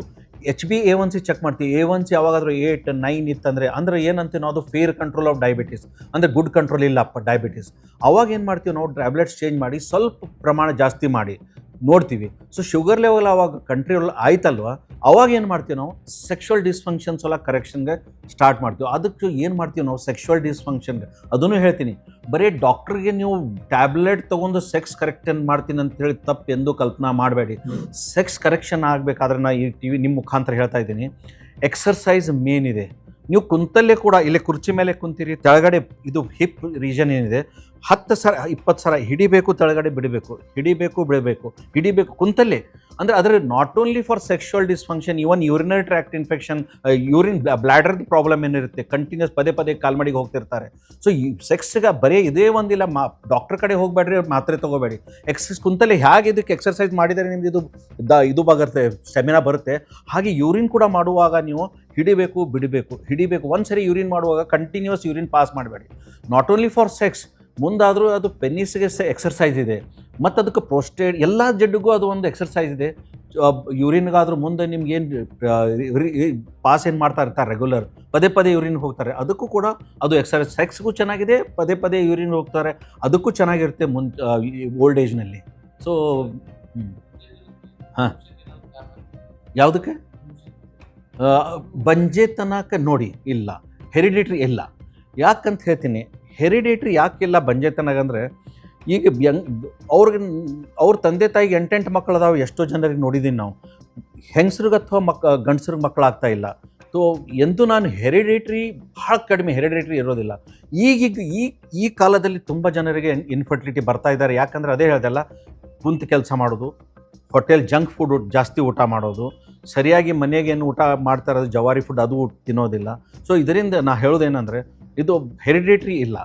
H B A one C check ಮಾಡ್ತೀವಿ. ಎ ಒನ್ ಸಿ ಯಾವಾಗಾದರೂ ಏಯ್ಟ್ ನೈನ್ ಇತ್ತಂದರೆ, ಅಂದರೆ ಏನಂತೀವಿ ನಾವು ಅದು ಫೇರ್ ಕಂಟ್ರೋಲ್ ಆಫ್ ಡಯಾಬಿಟಿಸ್ ಅಂದರೆ ಗುಡ್ ಕಂಟ್ರೋಲ್ ಇಲ್ಲಪ್ಪ ಡಯಾಬಿಟಿಸ್ ಅವಾಗ ಏನು ಮಾಡ್ತೀವಿ? ನಾವು ಟ್ಯಾಬ್ಲೆಟ್ಸ್ ಚೇಂಜ್ ಮಾಡಿ ಸ್ವಲ್ಪ ಪ್ರಮಾಣ ಜಾಸ್ತಿ ಮಾಡಿ. ನೋಡ್ತೀವಿ. ಸೊ ಶುಗರ್ ಲೆವೆಲ್ ಅವಾಗ ಕಂಟ್ರೋಲ್ ಆಯ್ತಲ್ವ? ಅವಾಗ ಏನು ಮಾಡ್ತೀವಿ ನಾವು? ಸೆಕ್ಷುವಲ್ ಡಿಸ್ಫಂಕ್ಷನ್ಸ್ ಎಲ್ಲ ಕರೆಕ್ಷನ್ಗೆ ಸ್ಟಾರ್ಟ್ ಮಾಡ್ತೀವಿ. ಅದಕ್ಕೆ ಏನು ಮಾಡ್ತೀವಿ ನಾವು? ಸೆಕ್ಷುವಲ್ ಡಿಸ್ಫಂಕ್ಷನ್ಗೆ ಅದನ್ನು ಹೇಳ್ತೀನಿ. ಬರೀ ಡಾಕ್ಟ್ರಿಗೆ ನೀವು ಟ್ಯಾಬ್ಲೆಟ್ ತೊಗೊಂಡು ಸೆಕ್ಸ್ ಕರೆಕ್ಷನ್ ಮಾಡ್ತೀನಿ ಅಂತ ಹೇಳಿ ತಪ್ಪು ಎಂದು ಕಲ್ಪನಾ ಮಾಡಬೇಡಿ. ಸೆಕ್ಸ್ ಕರೆಕ್ಷನ್ ಆಗಬೇಕಾದ್ರೆ ನಾ ಈ ಟಿ ವಿ ನಿಮ್ಮ ಮುಖಾಂತರ ಹೇಳ್ತಾ ಇದ್ದೀನಿ. ಎಕ್ಸರ್ಸೈಸ್ ಮೇನ್ ಇದೆ. ನೀವು ಕುಂತಲ್ಲೇ ಕೂಡ, ಇಲ್ಲೇ ಕುರ್ಚಿ ಮೇಲೆ ಕುಂತೀರಿ, ತೆಳಗಡೆ ಇದು ಹಿಪ್ ರೀಜನ್ ಏನಿದೆ ಹತ್ತು ಸರ, ಇಪ್ಪತ್ತು ಸರ ಹಿಡಿಬೇಕು, ತಳಗಡೆ ಬಿಡಬೇಕು, ಹಿಡಿಬೇಕು ಬಿಡಬೇಕು, ಹಿಡಿಬೇಕು ಕುಂತಲ್ಲೇ. ಅಂದರೆ ಅದರ not only for sexual dysfunction even urinary tract infection urine ಬ್ಲಾಡರ್ದು problem ಏನಿರುತ್ತೆ ಕಂಟಿನ್ಯೂಸ್ ಪದೇ ಪದೇ ಕಾಲ್ಮಡಿಗೆ ಹೋಗ್ತಿರ್ತಾರೆ. ಸೊ ಈ ಸೆಕ್ಸ್ಗೆ ಬರೀ ಇದೇ ಒಂದಿಲ್ಲ, ಮಾ ಡಾಕ್ಟರ್ ಕಡೆ ಹೋಗಬೇಡ್ರಿ ಮಾತ್ರೆ ತೊಗೋಬೇಡಿ. ಎಕ್ಸಸೈಸ್ ಕುಂತಲ್ಲೇ ಹೇಗೆ ಇದಕ್ಕೆ ಎಕ್ಸರ್ಸೈಸ್ ಮಾಡಿದರೆ ನಿಮ್ದು ಇದು, ದ, ಇದು ಬರುತ್ತೆ ಸ್ಟೆಮಿನಾ ಬರುತ್ತೆ. ಹಾಗೆ ಯೂರಿನ್ ಕೂಡ ಮಾಡುವಾಗ ನೀವು ಹಿಡಿಬೇಕು, ಬಿಡಬೇಕು, ಹಿಡಿಬೇಕು. ಒಂದ್ಸರಿ ಯೂರಿನ್ ಮಾಡುವಾಗ ಕಂಟಿನ್ಯೂಸ್ ಯೂರಿನ್ ಪಾಸ್ ಮಾಡಬೇಡಿ. ನಾಟ್ ಓನ್ಲಿ ಫಾರ್ ಸೆಕ್ಸ್ ಮುಂದಾದರೂ ಅದು ಪೆನ್ನಿಸ್ಗೆ ಎಕ್ಸರ್ಸೈಸ್ ಇದೆ. ಮತ್ತು ಅದಕ್ಕೆ ಪ್ರೋಸ್ಟೇಟ್ ಎಲ್ಲ ಜಡ್ಡಿಗೂ ಅದು ಒಂದು ಎಕ್ಸರ್ಸೈಸ್ ಇದೆ. ಯೂರಿನ್ಗಾದ್ರೂ ಮುಂದೆ ನಿಮ್ಗೆ ಏನು ಪಾಸ್ ಏನು ಮಾಡ್ತಾ ಇರ್ತಾರೆ ರೆಗ್ಯುಲರ್ ಪದೇ ಪದೇ ಯೂರಿನ್ ಹೋಗ್ತಾರೆ. ಅದಕ್ಕೂ ಕೂಡ ಅದು ಎಕ್ಸರ್ಸೈಸ್ ಸೆಕ್ಸ್ಗೂ ಚೆನ್ನಾಗಿದೆ, ಪದೇ ಪದೇ ಯೂರಿನ್ ಹೋಗ್ತಾರೆ. ಅದಕ್ಕೂ ಚೆನ್ನಾಗಿರುತ್ತೆ ಮುನ್ ಓಲ್ಡ್ ಏಜ್ನಲ್ಲಿ ಸೊ ಹಾಂ. ಯಾವುದಕ್ಕೆ? ಬಂಜೆತನಕ ನೋಡಿ, ಇಲ್ಲ. ಹೆರಿಡಿಟ್ರಿ ಇಲ್ಲ. ಯಾಕಂತ ಹೇಳ್ತೀನಿ ಹೆರಿಡೇಟ್ರಿ ಯಾಕಿಲ್ಲ ಬಂಜೆತನಗಂದ್ರೆ, ಈಗ ಯಂಗ್ ಅವ್ರಿಗೆ ಅವ್ರ ತಂದೆ ತಾಯಿಗೆ ಎಂಟೆಂಟು ಮಕ್ಕಳು ಅದಾವೆ ಎಷ್ಟೋ ಜನರಿಗೆ ನೋಡಿದ್ದೀನಿ ನಾವು. ಹೆಂಗಸ್ರಿಗೆ ಅಥವಾ ಮಕ್ ಗಂಡಸ್ರಿಗೆ ಮಕ್ಕಳಾಗ್ತಾ ಇಲ್ಲ. ಸೊ ಎಂದೂ ನಾನು ಹೆರಿಡೇಟ್ರಿ ಭಾಳ ಕಡಿಮೆ ಹೆರಿಡೇಟ್ರಿ ಇರೋದಿಲ್ಲ. ಈಗೀಗ ಈ ಈ ಕಾಲದಲ್ಲಿ ತುಂಬ ಜನರಿಗೆ ಇನ್ಫರ್ಟಿಲಿಟಿ ಬರ್ತಾ ಇದ್ದಾರೆ ಯಾಕಂದರೆ ಅದೇ ಹೇಳ್ದಲ್ಲ ಕುಂತು ಕೆಲಸ ಮಾಡೋದು. ಹೋಟೆಲ್ ಜಂಕ್ ಫುಡ್ ಜಾಸ್ತಿ ಊಟ ಮಾಡೋದು ಸರಿಯಾಗಿ ಮನೆಗೆ ಏನು ಊಟ ಮಾಡ್ತಾ ಇರೋದು ಜವಾರಿ ಫುಡ್ ಅದು ತಿನ್ನೋದಿಲ್ಲ. ಸೊ ಇದರಿಂದ ನಾ ಹೇಳೋದೇನೆಂದರೆ ಇದು ಹೆರಿಡಿಟ್ರಿ ಇಲ್ಲ.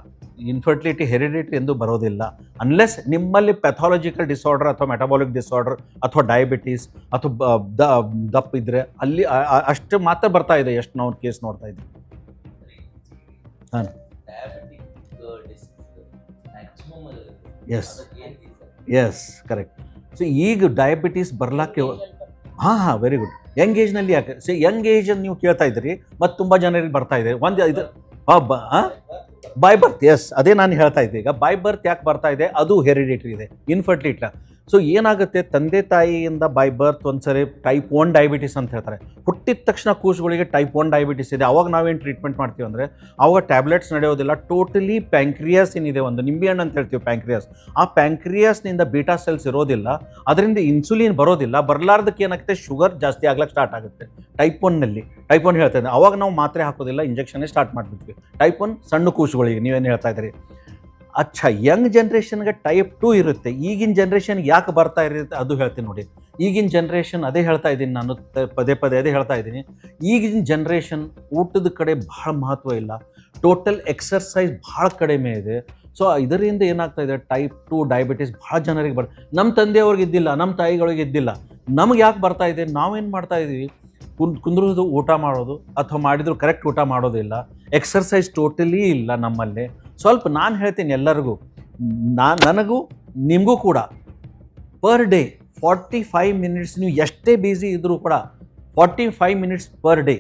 ಇನ್ಫರ್ಟಿಲಿಟಿ ಹೆರಿಡಿಟ್ರಿ ಎಂದು ಬರೋದಿಲ್ಲ. ಅನ್ಲೆಸ್ ನಿಮ್ಮಲ್ಲಿ ಪ್ಯಾಥಾಲಜಿಕಲ್ ಡಿಸಾರ್ಡರ್ ಅಥವಾ ಮೆಟಬಾಲಿಕ್ ಡಿಸಾರ್ಡರ್ ಅಥವಾ ಡಯಾಬಿಟೀಸ್ ಅಥವಾ ದಪ್ಪ ಇದ್ದರೆ ಅಲ್ಲಿ ಅಷ್ಟು ಮಾತ್ರ ಬರ್ತಾ ಇದೆ ಎಷ್ಟು ನಾವು ಕೇಸ್ ನೋಡ್ತಾ ಇದ್ದೀವಿ. ಹಾಂ. ಎಸ್ ಎಸ್ ಕರೆಕ್ಟ್ ಸೊ ಈಗ ಡಯಾಬಿಟೀಸ್ ಬರ್ಲಾಕ್ಕೆ ಹಾಂ ಹಾಂ ವೆರಿ ಗುಡ್ ಯಂಗ್ ಏಜ್ನಲ್ಲಿ ಯಾಕೆ? ಸೊ ಯಂಗ್ ಏಜ್ ನೀವು ಕೇಳ್ತಾ ಇದ್ದೀರಿ ಮತ್ತು ತುಂಬ ಜನರಿಗೆ ಬರ್ತಾ ಇದೆ. ಒಂದು ಇದು ಬ ಹಾಂ? ಬೈ ಬರ್ತ್ ಎಸ್ ಅದೇ ನಾನು ಹೇಳ್ತಾ ಇದ್ದೆ. ಈಗ ಬೈ ಬರ್ತ್ ಯಾಕೆ ಬರ್ತಾ ಇದೆ? ಅದು ಹೆರಿಡಿಟ್ರಿ ಇದೆ. ಇನ್ಫರ್ಟಿಲಿಟಿ ಸೊ ಏನಾಗುತ್ತೆ? ತಂದೆ ತಾಯಿಯಿಂದ ಬೈ ಬರ್ತ್ ಒಂದ್ಸರಿ ಟೈಪ್ ಒನ್ ಡಯಾಬಿಟಿಸ್ ಅಂತ ಹೇಳ್ತಾರೆ. ಹುಟ್ಟಿದ ತಕ್ಷಣ ಕೂಸುಗಳಿಗೆ ಟೈಪ್ ಒನ್ ಡಯಾಬಿಟಿಸ್ ಇದೆ. ಅವಾಗ ನಾವೇನು ಟ್ರೀಟ್ಮೆಂಟ್ ಮಾಡ್ತೀವಿ ಅಂದರೆ, ಅವಾಗ ಟ್ಯಾಬ್ಲೆಟ್ಸ್ ನಡೆಯೋದಿಲ್ಲ. ಟೋಟಲಿ ಪ್ಯಾಂಕ್ರಿಯಾಸ್ ಏನಿದೆ ಒಂದು. ನಿಂಬೆಹಣ್ಣು ಅಂತ ಹೇಳ್ತೀವಿ ಪ್ಯಾಂಕ್ರಿಯಾಸ್ ಆ ಪ್ಯಾಂಕ್ರಿಯಾಸ್ನಿಂದ ಬೀಟಾ ಸೆಲ್ಸ್ ಇರೋದಿಲ್ಲ. ಅದರಿಂದ ಇನ್ಸುಲಿನ್ ಬರೋದಿಲ್ಲ. ಬರಲಾರ್ದಕ್ಕೆ ಏನಾಗುತ್ತೆ? ಶುಗರ್ ಜಾಸ್ತಿ ಆಗ್ಲಕ್ಕೆ ಸ್ಟಾರ್ಟ್ ಆಗುತ್ತೆ. ಟೈಪ್ ಒನ್ನಲ್ಲಿ ಟೈಪ್ ಒನ್ ಹೇಳ್ತಾ ಇದ್ದೆ ಅವಾಗ ನಾವು ಮಾತ್ರೆ ಹಾಕೋದಿಲ್ಲ. ಇಂಜೆಕ್ಷನ್ನೇ ಸ್ಟಾರ್ಟ್ ಮಾಡಿಬಿಟ್ವಿ. ಟೈಪ್ ಒನ್ ಸಣ್ಣ ಕೂಸುಗಳಿಗೆ ನೀವೇನು ಹೇಳ್ತಾ ಇದ್ದೀರಿ? ಅಚ್ಚಾ ಯಂಗ್ ಜನ್ರೇಷನ್ಗೆ ಟೈಪ್ ಟು ಇರುತ್ತೆ. ಈಗಿನ ಜನ್ರೇಷನ್ ಯಾಕೆ ಬರ್ತಾ ಇರುತ್ತೆ ಅದು ಹೇಳ್ತೀನಿ ನೋಡಿ. ಈಗಿನ ಜನ್ರೇಷನ್ ಅದೇ ಹೇಳ್ತಾ ಇದ್ದೀನಿ ನಾನು ಪದೇ ಪದೇ ಅದೇ ಹೇಳ್ತಾ ಇದ್ದೀನಿ. ಈಗಿನ ಜನ್ರೇಷನ್ ಊಟದ ಕಡೆ ಭಾಳ ಮಹತ್ವ ಇಲ್ಲ. ಟೋಟಲ್ ಎಕ್ಸರ್ಸೈಸ್ ಭಾಳ ಕಡಿಮೆ ಇದೆ. ಸೊ ಇದರಿಂದ ಏನಾಗ್ತಾ ಇದೆ? ಟೈಪ್ ಟು ಡಯಾಬಿಟಿಸ್ ಭಾಳ ಜನರಿಗೆ ಬರ್ ನಮ್ಮ ತಂದೆಯವ್ರಿಗೆ ಇದ್ದಿಲ್ಲ ನಮ್ಮ ತಾಯಿಗಳಿಗೆ ಇದ್ದಿಲ್ಲ. ನಮ್ಗೆ ಯಾಕೆ ಬರ್ತಾ ಇದೆ? ನಾವೇನು ಮಾಡ್ತಾ ಇದ್ದೀವಿ? ಕುಂದ್ ಕುಂದ್ರೋದು ಊಟ ಮಾಡೋದು ಅಥವಾ ಮಾಡಿದ್ರು ಕರೆಕ್ಟ್ ಊಟ ಮಾಡೋದಿಲ್ಲ. ಎಕ್ಸರ್ಸೈಸ್ ಟೋಟಲಿ ಇಲ್ಲ ನಮ್ಮಲ್ಲಿ. ಸ್ವಲ್ಪ ನಾನು ಹೇಳ್ತೀನಿ ಎಲ್ಲರಿಗೂ. ನಾನು ನನಗೂ, ನಿಮಗೂ ಕೂಡ. Per day forty five minutes ನೀವು ಎಷ್ಟೇ ಬ್ಯುಸಿ ಇದ್ದರೂ ಕೂಡ forty five minutes per day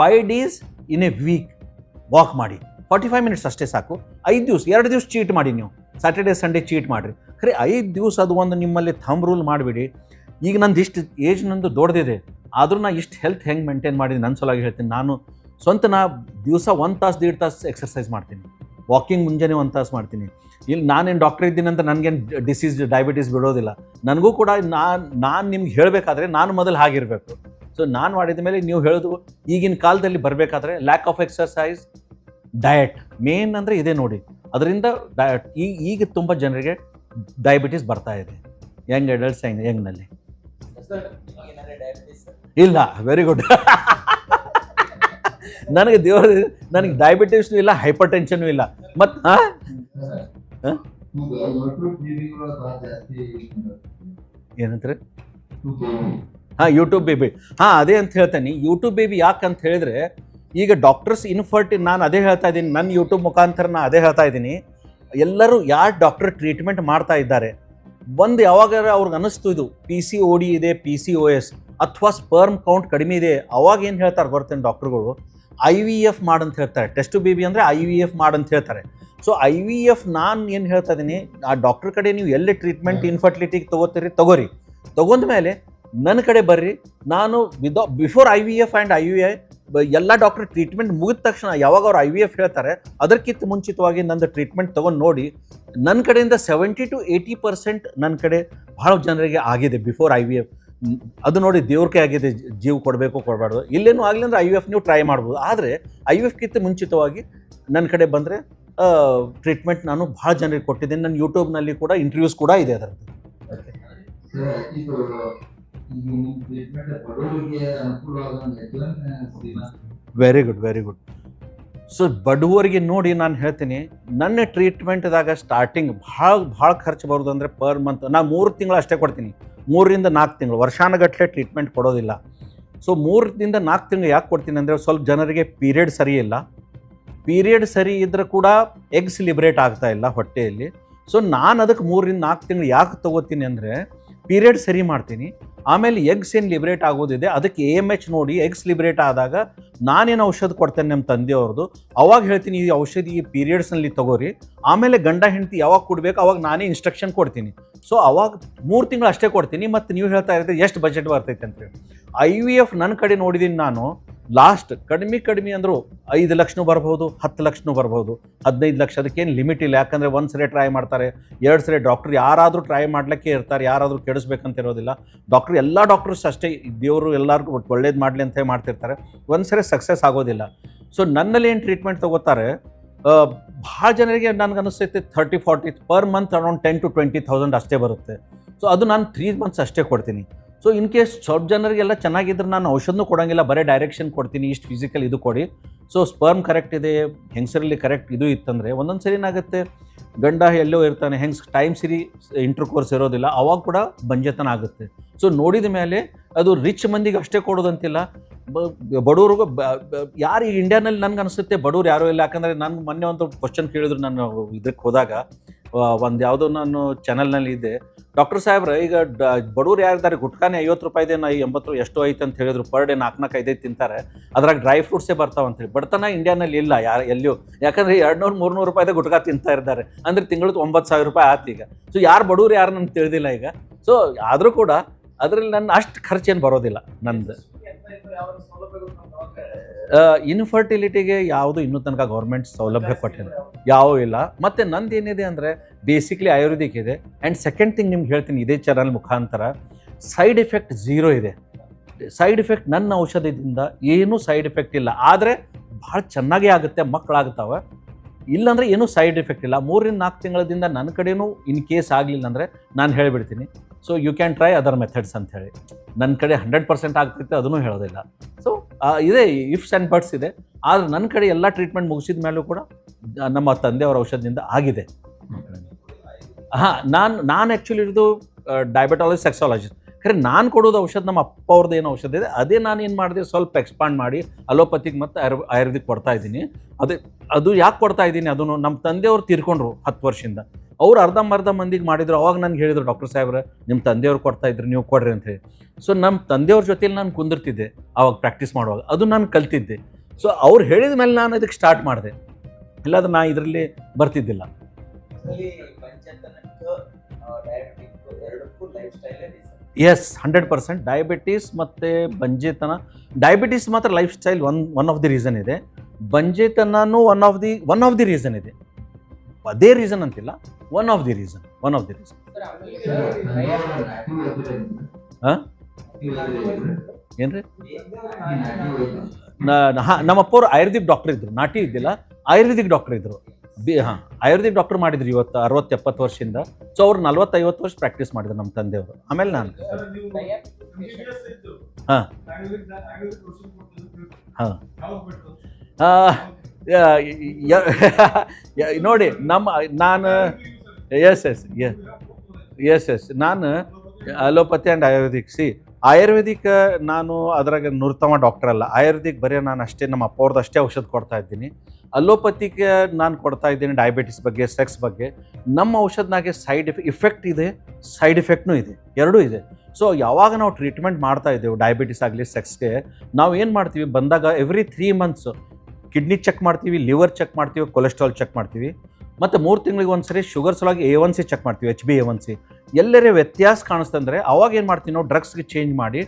five days in a week walk ಮಾಡಿ. ಫಾರ್ಟಿ ಫೈವ್ ಮಿನಿಟ್ಸ್ ಅಷ್ಟೇ ಸಾಕು. ಐದು ದಿವಸ, ಎರಡು ದಿವಸ ಚೀಟ್ ಮಾಡಿ ನೀವು. ಸ್ಯಾಟರ್ಡೇ ಸಂಡೇ ಚೀಟ್ ಮಾಡಿರಿ. ಖರೆ ಐದು ದಿವಸ ಅದು ಒಂದು ನಿಮ್ಮಲ್ಲಿ ಥಂಬ್ ರೂಲ್ ಮಾಡಿಬಿಡಿ. ಈಗ ನಂದು ಇಷ್ಟು ಏಜ್ ನಂದು ದೊಡ್ಡದಿದೆ. ಆದರೂ ನಾ ಇಷ್ಟು ಹೆಲ್ತ್ ಹೆಂಗೆ ಮೇಂಟೈನ್ ಮಾಡಿದ್ದೀನಿ ನನ್ನ ಸಲುವಾಗಿ ಹೇಳ್ತೀನಿ. ನಾನು ಸ್ವಂತ ನಾ ದಿವಸ ಒಂದು ತಾಸು, ದೀಡ್ ತಾಸು ಎಕ್ಸರ್ಸೈಸ್ ಮಾಡ್ತೀನಿ. ವಾಕಿಂಗ್ ಮುಂಜಾನೆ ಒಂದು ತಾಸು ಮಾಡ್ತೀನಿ. ಇಲ್ಲಿ ನಾನೇನು ಡಾಕ್ಟರ್ ಇದ್ದೀನಿ ಅಂತ ನನಗೇನು ಡಿಸೀಸ್ ಡಯಾಬಿಟೀಸ್ ಬಿಡೋದಿಲ್ಲ. ನನಗೂ ಕೂಡ ನಾನು ನಾನು ನಿಮ್ಗೆ ಹೇಳಬೇಕಾದ್ರೆ ನಾನು ಮೊದಲು ಹಾಗಿರಬೇಕು. ಸೊ ನಾನು ಮಾಡಿದ ಮೇಲೆ ನೀವು ಹೇಳೋದು, ಈಗಿನ ಕಾಲದಲ್ಲಿ ಬರಬೇಕಾದ್ರೆ lack of exercise diet main ಅಂದರೆ ಇದೇ ನೋಡಿ. ಅದರಿಂದ ಡಯಟ್ ಈ, ಈಗ ತುಂಬ ಜನರಿಗೆ ಡಯಾಬಿಟೀಸ್ ಬರ್ತಾ ಇದೆ. ಯಂಗ್ ಅಡಲ್ಟ್ಸ್ ಯಂಗ್ ಯಂಗ್ನಲ್ಲಿ ಇಲ್ಲ ವೆರಿ ಗುಡ್ (laughs) ನನಗೆ ದೇವ್ರ ನನಗೆ ಡಯಾಬಿಟಿಸ್ನು ಇಲ್ಲ ಹೈಪರ್ ಟೆನ್ಷನ್ ಇಲ್ಲ. ಮತ್ ಏನಂತಾರೆ? ಹಾ ಯೂಟ್ಯೂಬ್ ಬೇಬಿ ಹಾ, ಅದೇ ಅಂತ ಹೇಳ್ತೇನೆ. ಯೂಟ್ಯೂಬ್ ಬೇಬಿ ಯಾಕೆ ಅಂತ ಹೇಳಿದ್ರೆ, ಈಗ ಡಾಕ್ಟರ್ಸ್ ಇನ್ಫರ್ಟಿ ನಾನು ಅದೇ ಹೇಳ್ತಾ ಇದ್ದೀನಿ. ನನ್ನ ಯೂಟ್ಯೂಬ್ ಮುಖಾಂತರ ನಾನು ಅದೇ ಹೇಳ್ತಾ ಇದ್ದೀನಿ. ಎಲ್ಲರೂ ಯಾರು ಡಾಕ್ಟರ್ ಟ್ರೀಟ್ಮೆಂಟ್ ಮಾಡ್ತಾ ಇದ್ದಾರೆ? ಒಂದು ಯಾವಾಗ ಅವ್ರಿಗೆ ಅನಿಸ್ತು ಇದು ಪಿ ಸಿ ಓ ಡಿ ಇದೆ ಪಿ ಸಿ ಓ ಎಸ್ ಅಥವಾ ಸ್ಪರ್ಮ್ ಕೌಂಟ್ ಕಡಿಮೆ ಇದೆ. ಅವಾಗ ಏನು ಹೇಳ್ತಾರೆ ಗೊತ್ತೇನು ಡಾಕ್ಟ್ರುಗಳು ಐ ವಿ ಎಫ್ ಮಾಡಂತ ಹೇಳ್ತಾರೆ. ಟೆಸ್ಟ್ ಬಿ ಬಿ ಅಂದರೆ ಐ ವಿ ಎಫ್ ಮಾಡಂತ ಹೇಳ್ತಾರೆ. ಸೊ ಐ ವಿ ಎಫ್ ನಾನು ಏನು ಹೇಳ್ತಾ ಇದ್ದೀನಿ ಆ ಡಾಕ್ಟ್ರ್ ಕಡೆ ನೀವು ಎಲ್ಲಿ ಟ್ರೀಟ್ಮೆಂಟ್ ಇನ್ಫರ್ಟಿಲಿಟಿಗೆ ತೊಗೋತೀರಿ ತಗೋರಿ. ತೊಗೊಂಡ ಮೇಲೆ ನನ್ನ ಕಡೆ ಬರ್ರಿ ನಾನು ವಿದೌ before I V F and I V I ಎಲ್ಲ ಡಾಕ್ಟರ್ ಟ್ರೀಟ್ಮೆಂಟ್ ಮುಗಿದ ತಕ್ಷಣ ಯಾವಾಗ ಅವ್ರು ಐ ವಿ ಎಫ್ ಹೇಳ್ತಾರೆ ಅದಕ್ಕಿಂತ ಮುಂಚಿತವಾಗಿ ನಂದು ಟ್ರೀಟ್ಮೆಂಟ್ ತೊಗೊಂಡು ನೋಡಿ ನನ್ನ ಕಡೆಯಿಂದ ಸೆವೆಂಟಿ ಟು ಏಯ್ಟಿ ಪರ್ಸೆಂಟ್ ನನ್ನ ಕಡೆ ಭಾಳ ಜನರಿಗೆ ಆಗಿದೆ ಬಿಫೋರ್ ಐ ವಿ ಎಫ್. ಅದು ನೋಡಿ ದೇವ್ರಕ್ಕೆ ಆಗಿದೆ ಜೀವ ಕೊಡಬೇಕು ಕೊಡಬಾರ್ದು. ಇಲ್ಲೇನು ಆಗಲಿ ಅಂದರೆ ಐ ವಿ ಎಫ್ ನೀವು ಟ್ರೈ ಮಾಡ್ಬೋದು. ಆದರೆ ಐ ಯು ಎಫ್ಗಿಂತ ಮುಂಚಿತವಾಗಿ ನನ್ನ ಕಡೆ ಬಂದರೆ ಟ್ರೀಟ್ಮೆಂಟ್ ನಾನು ಭಾಳ ಜನರಿಗೆ ಕೊಟ್ಟಿದ್ದೀನಿ. ನನ್ನ ಯೂಟ್ಯೂಬ್ನಲ್ಲಿ ಕೂಡ ಇಂಟರ್ವ್ಯೂಸ್ ಕೂಡ ಇದೆ ಅದರದ್ದು. Very good very good so ಬಡವರಿಗೆ ನೋಡಿ ನಾನು ಹೇಳ್ತೀನಿ, ನನ್ನ ಟ್ರೀಟ್ಮೆಂಟ್ದಾಗ ಸ್ಟಾರ್ಟಿಂಗ್ ಭಾಳ ಭಾಳ ಖರ್ಚು ಬರೋದು ಅಂದರೆ ಪರ್ ಮಂತ್ ನಾನು ಮೂರು ತಿಂಗಳು ಅಷ್ಟೇ ಕೊಡ್ತೀನಿ. ಮೂರರಿಂದ ನಾಲ್ಕು ತಿಂಗಳು ವರ್ಷಾನುಗಟ್ಟಲೆ ಟ್ರೀಟ್ಮೆಂಟ್ ಕೊಡೋದಿಲ್ಲ. ಸೊ ಮೂರರಿಂದ ನಾಲ್ಕು ತಿಂಗಳು ಯಾಕೆ ಕೊಡ್ತೀನಿ ಅಂದರೆ ಸ್ವಲ್ಪ ಜನರಿಗೆ ಪೀರಿಯಡ್ ಸರಿ ಇಲ್ಲ. ಪೀರಿಯಡ್ ಸರಿ ಇದ್ದರೆ ಕೂಡ ಎಗ್ಸ್ ಲಿಬ್ರೇಟ್ ಆಗ್ತಾ ಇಲ್ಲ ಹೊಟ್ಟೆಯಲ್ಲಿ. ಸೊ ನಾನು ಅದಕ್ಕೆ ಮೂರರಿಂದ ನಾಲ್ಕು ತಿಂಗಳು ಯಾಕೆ ತೊಗೋತೀನಿ ಅಂದರೆ ಪೀರಿಯಡ್ ಸರಿ ಮಾಡ್ತೀನಿ. ಆಮೇಲೆ ಎಗ್ಸ್ ಏನು ಲಿಬ್ರೇಟ್ ಆಗೋದಿದೆ? ಅದಕ್ಕೆ ಎ ಎಂ ಎಚ್ ನೋಡಿ ಎಗ್ಸ್ ಲಿಬ್ರೇಟ್ ಆದಾಗ ನಾನೇನು ಔಷಧ ಕೊಡ್ತೇನೆ ನಮ್ಮ ತಂದೆಯವ್ರದ್ದು? ಅವಾಗ ಹೇಳ್ತೀನಿ ಈ ಔಷಧಿ ಈ ಪೀರಿಯಡ್ಸ್ನಲ್ಲಿ ತಗೋರಿ. ಆಮೇಲೆ ಗಂಡ ಹೆಂಡತಿ ಯಾವಾಗ ಕೊಡಬೇಕು, ಅವಾಗ ನಾನೇ ಇನ್ಸ್ಟ್ರಕ್ಷನ್ ಕೊಡ್ತೀನಿ. ಸೊ ಅವಾಗ ಮೂರು ತಿಂಗಳು ಅಷ್ಟೇ ಕೊಡ್ತೀನಿ ಮತ್ತು ನೀವು ಹೇಳ್ತಾ ಇರೋದು ಎಷ್ಟು ಬಜೆಟ್ ಬರ್ತೈತೆ ಅಂತೇಳಿ ಐ ವಿ ಎಫ್ ನನ್ನ ಕಡೆ ನೋಡಿದ್ದೀನಿ ನಾನು. ಲಾಸ್ಟ್ ಕಡಿಮೆ ಕಡಿಮೆ ಅಂದರೂ ಐದು ಲಕ್ಷನೂ ಬರ್ಬೋದು, ಹತ್ತು ಲಕ್ಷನೂ ಬರ್ಬೋದು. ಹದಿನೈದು ಲಕ್ಷ ಅದಕ್ಕೇನು ಲಿಮಿಟ್ ಇಲ್ಲ. ಯಾಕಂದರೆ ಒಂದು ಸರಿ ಟ್ರೈ ಮಾಡ್ತಾರೆ, ಎರಡು ಸರಿ ಡಾಕ್ಟ್ರ್ ಯಾರಾದರೂ ಟ್ರೈ ಮಾಡ್ಲಿಕ್ಕೆ ಇರ್ತಾರೆ, ಯಾರಾದರೂ ಕೆಡಿಸ್ಬೇಕಂತ ಇರೋದಿಲ್ಲ. ಡಾಕ್ಟ್ರ್ ಎಲ್ಲ ಡಾಕ್ಟರ್ಸ್ ಅಷ್ಟೇ ದೇವರು ಎಲ್ಲರಿಗೂ ಒಳ್ಳೇದು ಮಾಡಲಿ ಅಂತ ಮಾಡ್ತಿರ್ತಾರೆ. ಒಂದು ಸರಿ ಸಕ್ಸಸ್ ಆಗೋದಿಲ್ಲ. ಸೊ ನನ್ನಲ್ಲಿ ಏನು ಟ್ರೀಟ್ಮೆಂಟ್ ತಗೋತಾರೆ ಭಾಳ ಜನರಿಗೆ ನನಗೆ ಅನಿಸ್ತೈತೆ thirty forty per month around ten to twenty thousand ಅಷ್ಟೇ ಬರುತ್ತೆ. ಸೊ ಅದು ನಾನು ತ್ರೀ ಮಂತ್ಸ್ ಅಷ್ಟೇ ಕೊಡ್ತೀನಿ. ಸೊ ಇನ್ ಕೇಸ್ ಸ್ವಲ್ಪ ಜನರಿಗೆಲ್ಲ ಚೆನ್ನಾಗಿದ್ರೆ ನಾನು ಔಷಧನೂ ಕೊಡೋಂಗಿಲ್ಲ, ಬರೀ ಡೈರೆಕ್ಷನ್ ಕೊಡ್ತೀನಿ, ಇಷ್ಟು ಫಿಸಿಕಲ್ ಇದು ಕೊಡಿ. ಸೊ ಸ್ಪರ್ಮ್ ಕರೆಕ್ಟ್ ಇದೆ, ಹೆಂಗಸರಲ್ಲಿ ಕರೆಕ್ಟ್ ಇದು ಇತ್ತಂದರೆ ಒಂದೊಂದು ಸರಿ ಏನಾಗುತ್ತೆ ಗಂಡ ಎಲ್ಲೋ ಇರ್ತಾನೆ, ಹೆಂಗ್ಸ್ ಟೈಮ್ ಸಿರಿ ಇಂಟರ್ ಕೋರ್ಸ್ ಇರೋದಿಲ್ಲ, ಅವಾಗ ಕೂಡ ಬಂಜೆತನ ಆಗುತ್ತೆ. ಸೊ ನೋಡಿದ ಮೇಲೆ ಅದು ರಿಚ್ ಮಂದಿಗೆ ಅಷ್ಟೇ ಕೊಡೋದಂತಿಲ್ಲ. ಬಡವ್ರಿಗೂ ಯಾರು ಈ ಇಂಡಿಯಾನಲ್ಲಿ ನನಗೆ ಅನಿಸುತ್ತೆ, ಬಡವ್ರು ಯಾರೂ ಇಲ್ಲ. ಯಾಕಂದರೆ ನಾನು ಮೊನ್ನೆ ಒಂದು ಕ್ವಶನ್ ಕೇಳಿದ್ರು ನಾನು ಇದಕ್ಕೆ ಹೋದಾಗ. ಒಂದು ಯಾವುದೋ ನಾನು ಚಾನಲ್ನಲ್ಲಿ ಇದ್ದೆ. ಡಾಕ್ಟರ್ ಸಾಹೇಬ್ರ, ಈಗ ಬಡವ್ರು ಯಾರಿದ್ದಾರೆ ಗುಟ್ಕಾನೆ ಐವತ್ತು ರೂಪಾಯಿದೆ ನಾ ಎಂಬತ್ತು ಎಷ್ಟು ಐತೆ ಅಂತ ಹೇಳಿದ್ರು. ಪರ್ ಡೇ ನಾಲ್ಕು ನಾಲ್ಕು ಐದೈದು ತಿಂತಾರೆ. ಅದ್ರಾಗ ಡ್ರೈ ಫ್ರೂಟ್ಸೇ ಬರ್ತಾವ ಅಂತೇಳಿ ಬಡತನ ಇಂಡಿಯಾನಲ್ಲಿ ಇಲ್ಲ ಯಾರು ಎಲ್ಲಿಯೂ. ಯಾಕಂದರೆ ಎರಡು ನೂರು ರೂಪಾಯಿದೆ ಗುಟ್ಕಾ ತಿಂತಾ ಇದ್ದಾರೆ ಅಂದರೆ ತಿಂಗಳದ್ದು ಒಂಬತ್ತು ಸಾವಿರ ರೂಪಾಯಿ ಆತು ಈಗ. ಸೊ ಯಾರು ಬಡವ್ರು ಯಾರು ನನಗೆ ತಿಳಿದಿಲ್ಲ ಈಗ. ಸೊ ಆದರೂ ಕೂಡ ಅದರಲ್ಲಿ ನನ್ನ ಅಷ್ಟು ಖರ್ಚೇನು ಬರೋದಿಲ್ಲ ನಂದು. ಇನ್ಫರ್ಟಿಲಿಟಿಗೆ ಯಾವುದು ಇನ್ನೂ ತನಕ ಗೌರ್ಮೆಂಟ್ ಸೌಲಭ್ಯ ಕೊಟ್ಟಿಲ್ಲ. ಯಾವ ಇಲ್ಲ. ಮತ್ತು ನಂದು ಏನಿದೆ ಅಂದರೆ ಬೇಸಿಕ್ಲಿ ಆಯುರ್ವೇದಿಕ್ ಇದೆ. ಆ್ಯಂಡ್ ಸೆಕೆಂಡ್ ಥಿಂಗ್ ನಿಮ್ಗೆ ಹೇಳ್ತೀನಿ, ಇದೇ ಚಾನಲ್ ಮುಖಾಂತರ ಸೈಡ್ ಎಫೆಕ್ಟ್ ಝೀರೋ ಇದೆ. ಸೈಡ್ ಎಫೆಕ್ಟ್ ನನ್ನ ಔಷಧದಿಂದ ಏನೂ ಸೈಡ್ ಎಫೆಕ್ಟ್ ಇಲ್ಲ. ಆದರೆ ಭಾಳ ಚೆನ್ನಾಗೇ ಆಗುತ್ತೆ, ಮಕ್ಕಳಾಗ್ತಾವೆ. ಇಲ್ಲಾಂದರೆ ಏನೂ ಸೈಡ್ ಎಫೆಕ್ಟ್ ಇಲ್ಲ. ಮೂರಿಂದ ನಾಲ್ಕು ತಿಂಗಳದಿಂದ ನನ್ನ ಕಡೆನೂ ಇನ್ ಕೇಸ್ ಆಗಲಿಲ್ಲ ಅಂದರೆ ನಾನು ಹೇಳಿಬಿಡ್ತೀನಿ. So you can try other methods ಅಂತ ಹೇಳಿ. ನನ್ನ ಕಡೆ ಹಂಡ್ರೆಡ್ ಪರ್ಸೆಂಟ್ ಆಗ್ತೈತೆ, ಅದನ್ನು ಹೇಳೋದಿಲ್ಲ. ಸೊ ಇದೆ ಇಫ್ಸ್ ಆ್ಯಂಡ್ ಬಟ್ಸ್ ಇದೆ. ಆದರೆ ನನ್ನ ಕಡೆ ಎಲ್ಲ ಟ್ರೀಟ್ಮೆಂಟ್ ಮುಗಿಸಿದ ಮೇಲೂ ಕೂಡ, ನಮ್ಮ ತಂದೆಯವರ ಔಷಧದಿಂದ ಆಗಿದೆ. ಹಾಂ ನಾನು ನಾನು ಆ್ಯಕ್ಚುಲಿ ಇರೋದು ಡಯಾಬೆಟಾಲಜಿ ಸೆಕ್ಸಾಲಜಿಸ್ಟ್ ಖರೆ, ನಾನು ಕೊಡೋದು ಔಷಧ ನಮ್ಮ ಅಪ್ಪ ಅವ್ರದ್ದು ಏನು ಔಷಧ ಇದೆ. ಅದೇ ನಾನು ಏನು ಮಾಡಿದೆ, ಸ್ವಲ್ಪ ಎಕ್ಸ್ಪಾಂಡ್ ಮಾಡಿ ಅಲೋಪತಿಗೆ ಮತ್ತು ಆಯುರ್, ಆಯುರ್ವೇದಿಕ್ ಕೊಡ್ತಾ ಇದ್ದೀನಿ. ಅದೇ, ಅದು ಯಾಕೆ ಕೊಡ್ತಾ ಇದ್ದೀನಿ ಅದನ್ನು ನಮ್ಮ ತಂದೆಯವ್ರು ತೀರ್ಕೊಂಡ್ರು ಹತ್ತು ವರ್ಷದಿಂದ ಅವ್ರು ಅರ್ಧಂಬರ್ಧ ಮಂದಿಗೆ ಮಾಡಿದ್ರು, ಅವಾಗ ನನಗೆ ಹೇಳಿದರು, ಡಾಕ್ಟರ್ ಸಾಹೇಬ್ರೆ ನಿಮ್ಮ ತಂದೆಯವ್ರು ಕೊಡ್ತಾ ಇದ್ರು, ನೀವು ಕೊಡ್ರಿ ಅಂತ ಹೇಳಿ. ಸೊ ನಮ್ಮ ತಂದೆಯವ್ರ ಜೊತೆಲಿ ನಾನು ಕುಂದಿರ್ತಿದ್ದೆ, ಅವಾಗ ಪ್ರಾಕ್ಟೀಸ್ ಮಾಡುವಾಗ. ಅದು ನಾನು ಕಲ್ತಿದ್ದೆ. ಸೊ ಅವ್ರು ಹೇಳಿದ ಮೇಲೆ ನಾನು ಅದಕ್ಕೆ ಸ್ಟಾರ್ಟ್ ಮಾಡಿದೆ. ಇಲ್ಲಾಂದ್ರೆ ನಾನು ಇದರಲ್ಲಿ ಬರ್ತಿದ್ದಿಲ್ಲ. ಎರಡಕ್ಕೂ lifestyle yes hundred percent diabetes ಮತ್ತು ಬಂಜೆತನ ಡಯಾಬಿಟೀಸ್ ಮಾತ್ರ lifestyle one one of the reason ಇದೆ. ಬಂಜೆತನೂ one of the one of the reason ಇದೆ. ಅದೇ ರೀಸನ್ ಅಂತಿಲ್ಲ one of the reason one of the reason ಹಾಂ? ಏನು ರೀ ನಮ್ಮ ಅಪ್ಪವ್ರು ಆಯುರ್ವೇದಿಕ್ ಡಾಕ್ಟರ್ ಇದ್ರು ನಾಟಿ ಇದ್ದಿಲ್ಲ ಆಯುರ್ವೇದಿಕ್ ಡಾಕ್ಟರ್ ಇದ್ರು. ಬಿ, ಹಾಂ, ಆಯುರ್ವೇದಿಕ್ ಡಾಕ್ಟರ್ ಮಾಡಿದ್ರು ಇವತ್ತು ಅರವತ್ತು ಎಪ್ಪತ್ತು ವರ್ಷದಿಂದ. ಸೊ ಅವ್ರು ನಲ್ವತ್ತೈವತ್ತು ವರ್ಷ ಪ್ರಾಕ್ಟೀಸ್ ಮಾಡಿದ್ರು ನಮ್ಮ ತಂದೆಯವರು. ಆಮೇಲೆ ನಾನು ಹಾಂ. ಹಾಂ. ನೋಡಿ, ನಮ್ಮ, ನಾನು ಎಸ್ ಎಸ್ ಎಸ್ ಎಸ್ ನಾನು ಅಲೋಪತಿ ಆ್ಯಂಡ್ ಆಯುರ್ವೇದಿಕ್. ಸಿ ಆಯುರ್ವೇದಿಕ್, ನಾನು ಅದ್ರಾಗ ನೂರ್ತಮ ಡಾಕ್ಟರ್ ಅಲ್ಲ. ಆಯುರ್ವೇದಿಕ್ ಬರೀ ನಾನು ಅಷ್ಟೇ, ನಮ್ಮ ಅಪ್ಪ ಅವ್ರದ್ದು ಅಷ್ಟೇ ಔಷಧ ಕೊಡ್ತಾ ಇದ್ದೀನಿ. ಅಲೋಪತಿಗೆ ನಾನು ಕೊಡ್ತಾ ಇದ್ದೀನಿ ಡಯಾಬಿಟಿಸ್ ಬಗ್ಗೆ ಸೆಕ್ಸ್ ಬಗ್ಗೆ. ನಮ್ಮ ಔಷಧನಾಗೆ ಸೈಡ್ ಇಫೆಕ್ಟ್ ಇದೆ ಸೈಡ್ ಇಫೆಕ್ಟ್ನೂ ಇದೆ, ಎರಡೂ ಇದೆ. ಸೊ ಯಾವಾಗ ನಾವು ಟ್ರೀಟ್ಮೆಂಟ್ ಮಾಡ್ತಾ ಇದ್ದೇವೆ ಡಯಾಬಿಟಿಸ್ ಆಗಲಿ ಸೆಕ್ಸ್ಗೆ ನಾವು ಏನು ಮಾಡ್ತೀವಿ? ಬಂದಾಗ every three months kidney check ಮಾಡ್ತೀವಿ ಲಿವರ್ ಚೆಕ್ ಮಾಡ್ತೀವಿ ಕೊಲೆಸ್ಟ್ರಾಲ್ ಚೆಕ್ ಮಾಡ್ತೀವಿ. ಮತ್ತು ಮೂರು ತಿಂಗಳಿಗೆ ಒಂದು ಸರಿ ಶುಗರ್ ಸಲುವಾಗಿ ಎ ಒನ್ ಸಿ ಚೆಕ್ ಮಾಡ್ತೀವಿ H B A one C ಎಲ್ಲರೇ ವ್ಯತ್ಯಾಸ ಕಾಣಿಸ್ತಂದ್ರೆ ಅವಾಗ ಏನು ಮಾಡ್ತೀವಿ ನಾವು ಡ್ರಗ್ಸ್ಗೆ ಚೇಂಜ್ ಮಾಡಿ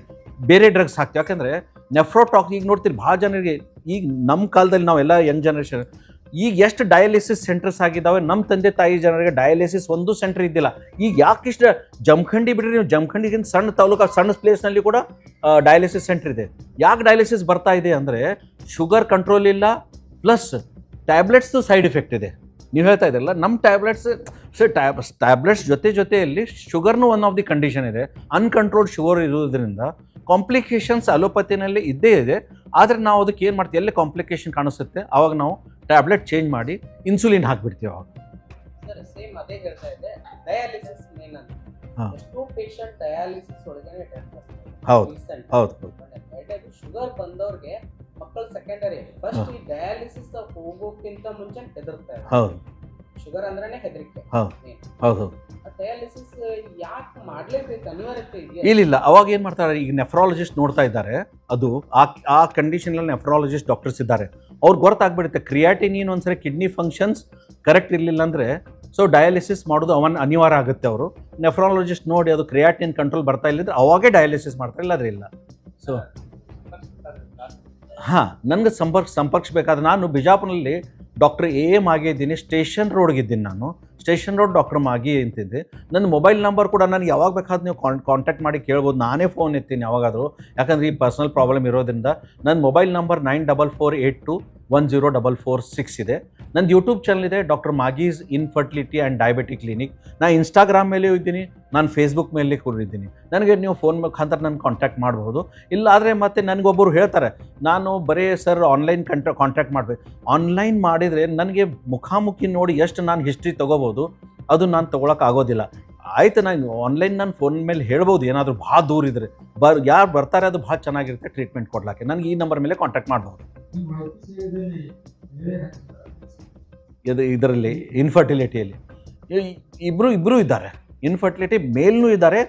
ಬೇರೆ ಡ್ರಗ್ಸ್ ಹಾಕ್ತೀವಿ. ಯಾಕಂದರೆ ನೆಫ್ರೋಟಾಕ್ ಈಗ ನೋಡ್ತೀರಿ, ಭಾಳ ಜನರಿಗೆ ಈಗ ನಮ್ಮ ಕಾಲದಲ್ಲಿ ನಾವೆಲ್ಲ ಯಂಗ್ ಜನರೇಷನ್ ಈಗ ಎಷ್ಟು ಡಯಾಲಿಸಿಸ್ ಸೆಂಟರ್ಸ್ ಆಗಿದ್ದಾವೆ ನಮ್ಮ ತಂದೆ ತಾಯಿ ಜನರಿಗೆ ಡಯಾಲಿಸಿಸ್ ಒಂದು ಸೆಂಟರ್ ಇದ್ದಿಲ್ಲ. ಈಗ ಯಾಕೆ ಇಷ್ಟು ಜಮಖಂಡಿ ಬಿಡ್ರಿ ನೀವು? ಜಮಖಂಡಿಗಿಂತ ಸಣ್ಣ ತಾಲೂಕು, ಸಣ್ಣ ಪ್ಲೇಸ್ನಲ್ಲಿ ಕೂಡ ಡಯಾಲಿಸಿಸ್ ಸೆಂಟರ್ ಇದೆ. ಯಾಕೆ ಡಯಾಲಿಸಿಸ್ ಬರ್ತಾ ಇದೆ ಅಂದರೆ ಶುಗರ್ ಕಂಟ್ರೋಲ್ ಇಲ್ಲ ಪ್ಲಸ್ ಟ್ಯಾಬ್ಲೆಟ್ಸ್ದು ಸೈಡ್ ಇಫೆಕ್ಟ್ ಇದೆ. ನೀವು ಹೇಳ್ತಾ ಇದ್ರಲ್ಲ ನಮ್ಮ ಟ್ಯಾಬ್ಲೆಟ್ಸ್ ಸೊ ಟ್ಯಾಬ್ ಟ್ಯಾಬ್ಲೆಟ್ಸ್ ಜೊತೆ ಜೊತೆಯಲ್ಲಿ ಶುಗರ್ನು ಒನ್ ಆಫ್ ದಿ ಕಂಡೀಷನ್ ಇದೆ. ಅನ್ಕಂಟ್ರೋಲ್ಡ್ ಶುಗರ್ ಇರೋದ್ರಿಂದ ಕಾಂಪ್ಲಿಕೇಶನ್ಸ್ ಅಲೋಪತಿನಲ್ಲಿ ಇದ್ದೇ ಇದೆ. ಆದರೆ ನಾವು ಅದಕ್ಕೆ ಏನು ಮಾಡ್ತೀವಿ? ಎಲ್ಲಿ ಕಾಂಪ್ಲಿಕೇಶನ್ ಕಾಣಿಸುತ್ತೆ? ಆವಾಗ ನಾವು ಟ್ಯಾಬ್ಲೆಟ್ ಚೇಂಜ್ ಮಾಡಿ ಇನ್ಸುಲಿನ್ ಹಾಕಿಬಿಡ್ತೀವಿ ಅವಾಗ. ಹೌದು ಹೌದು ಶುಗರ್ ಬಂದವ್ರಿಗೆ ಮಕ್ಕಳು ಸೆಕೆಂಡರಿ ಫಸ್ಟ್ ಈ ಡಯಾಲಿಸಿಸ್ ಹೋಗೋಕ್ಕಿಂತ ಮುಂಚೆ ಹೆದರ್ತಾರೆ ಹೌದು. ಶುಗರ್ ಅಂದ್ರೇನೆ ಹೆದರಿಕೆ. ಹೌದು ಹೌದು. ಡಯಾಲಿಸಿಸ್, ಯಾಕೆ ಮಾಡ್ಲೇಬೇಕು ಅನಿವಾರ್ಯತೆ ಇದೆಯಾ? ಇಲ್ಲ ಅವಾಗ ಏನು ಮಾಡ್ತಾರೆ? ಈಗ ನೆಫ್ರಾಲಜಿಸ್ಟ್ ನೋಡ್ತಾ ಇದ್ದಾರೆ. ಅದು ಆ ಆ ಕಂಡೀಷನಲ್ಲಿ ನೆಫ್ರಾಲಜಿಸ್ಟ್ ಡಾಕ್ಟರ್ಸ್ ಇದ್ದಾರೆ. ಅವ್ರಿಗೆ ಗೊತ್ತಾಗ್ಬಿಡುತ್ತೆ ಕ್ರಿಯಾಟಿನಿನ್ ಒಂದ್ಸರಿ ಕಿಡ್ನಿ ಫಂಕ್ಷನ್ಸ್ ಕರೆಕ್ಟ್ ಇರಲಿಲ್ಲ ಅಂದರೆ ಸೊ ಡಯಾಲಿಸಿಸ್ ಮಾಡೋದು ಅವನ್ ಅನಿವಾರ್ಯ ಆಗುತ್ತೆ ಅವರು. ನೆಫ್ರಾಲಜಿಸ್ಟ್ ನೋಡಿ ಅದು ಕ್ರಿಯಾಟಿನ್ ಕಂಟ್ರೋಲ್ ಬರ್ತಾ ಇಲ್ಲದ್ರೆ ಅವಾಗೇ ಡಯಾಲಿಸಿಸ್ ಮಾಡ್ತಾರೆ, ಇಲ್ಲಾದ್ರೆ ಇಲ್ಲ. ಸೊ ಹಾಂ, ನನಗೆ ಸಂಪರ್ಕ, ಸಂಪರ್ಕಿಸ್ಬೇಕಾದ್ರೆ ನಾನು ಬಿಜಾಪುರಲ್ಲಿ ಡಾಕ್ಟರ್ ಎ ಎಂ ಆಗಿದ್ದೀನಿ, ಸ್ಟೇಷನ್ ರೋಡ್ಗಿದ್ದೀನಿ ನಾನು. ಸ್ಟೇಷನ್ ರೋಡ್ ಡಾಕ್ಟರ್ ಮಾಗಿ ಅಂತಿದ್ದೆ. ನನ್ನ ಮೊಬೈಲ್ ನಂಬರ್ ಕೂಡ ನನಗೆ ಯಾವಾಗ ಬೇಕಾದ್ರೂ ನೀವು ಕಾನ್ ಕಾಂಟ್ಯಾಕ್ಟ್ ಮಾಡಿ ಕೇಳ್ಬೋದು. ನಾನೇ ಫೋನ್ ಎತ್ತೀನಿ ಯಾವಾಗಾದರೂ. ಯಾಕಂದರೆ ಈ ಪರ್ಸನಲ್ ಪ್ರಾಬ್ಲಮ್ ಇರೋದ್ರಿಂದ ನನ್ನ mobile number nine double four eight two one zero double four six ಇದೆ. ನಂದು ಯೂಟ್ಯೂಬ್ ಚಾನಲ್ ಇದೆ doctor Magis infertility and diabetic clinic ನಾನು ಇನ್ಸ್ಟಾಗ್ರಾಮ್ ಮೇಲೆ ಇದ್ದೀನಿ, ನಾನು ಫೇಸ್ಬುಕ್ ಮೇಲೆ ಕೂರಿದ್ದೀನಿ ನನಗೆ ನೀವು ಫೋನ್ ಮುಖಾಂತರ ನನ್ನ ಕಾಂಟ್ಯಾಕ್ಟ್ ಮಾಡ್ಬೋದು. ಇಲ್ಲಾದರೆ ಮತ್ತೆ ನನಗೊಬ್ಬರು ಹೇಳ್ತಾರೆ, ನಾನು ಬರೀ ಸರ್ ಆನ್ಲೈನ್ ಕಂಟ ಕಾಂಟ್ಯಾಕ್ಟ್ ಮಾಡಬೇಕು. ಆನ್ಲೈನ್ ಮಾಡಿದರೆ ನನಗೆ ಮುಖಾಮುಖಿ ನೋಡಿ ಎಷ್ಟು ನಾನು ಹಿಸ್ಟ್ರಿ ತೊಗೋಬೋದು. ಅದು ನಾನು ತೊಗೊಳಕ್ಕೆ ಆಗೋದಿಲ್ಲ. ಆಯ್ತು, ನಾನು ಆನ್ಲೈನ್ ನಾನು ಫೋನ್ ಮೇಲೆ ಹೇಳ್ಬೋದು, ಏನಾದರೂ ಭಾಳ ದೂರ ಇದ್ರೆ. ಬರ್, ಯಾರು ಬರ್ತಾರೆ ಅದು ಭಾಳ ಚೆನ್ನಾಗಿರುತ್ತೆ ಟ್ರೀಟ್ಮೆಂಟ್ ಕೊಡ್ಲಾಕೆ. ನನಗೆ ಈ ನಂಬರ್ ಮೇಲೆ ಕಾಂಟ್ಯಾಕ್ಟ್ ಮಾಡ್ಬೋದು. ಇದು ಇದರಲ್ಲಿ ಇನ್ಫರ್ಟಿಲಿಟಿಯಲ್ಲಿ ಇಬ್ಬರು ಇಬ್ಬರು ಇದ್ದಾರೆ. ಇನ್ಫರ್ಟಿಲಿಟಿ ಮೇಲ್ನೂ ಇದ್ದಾರೆ.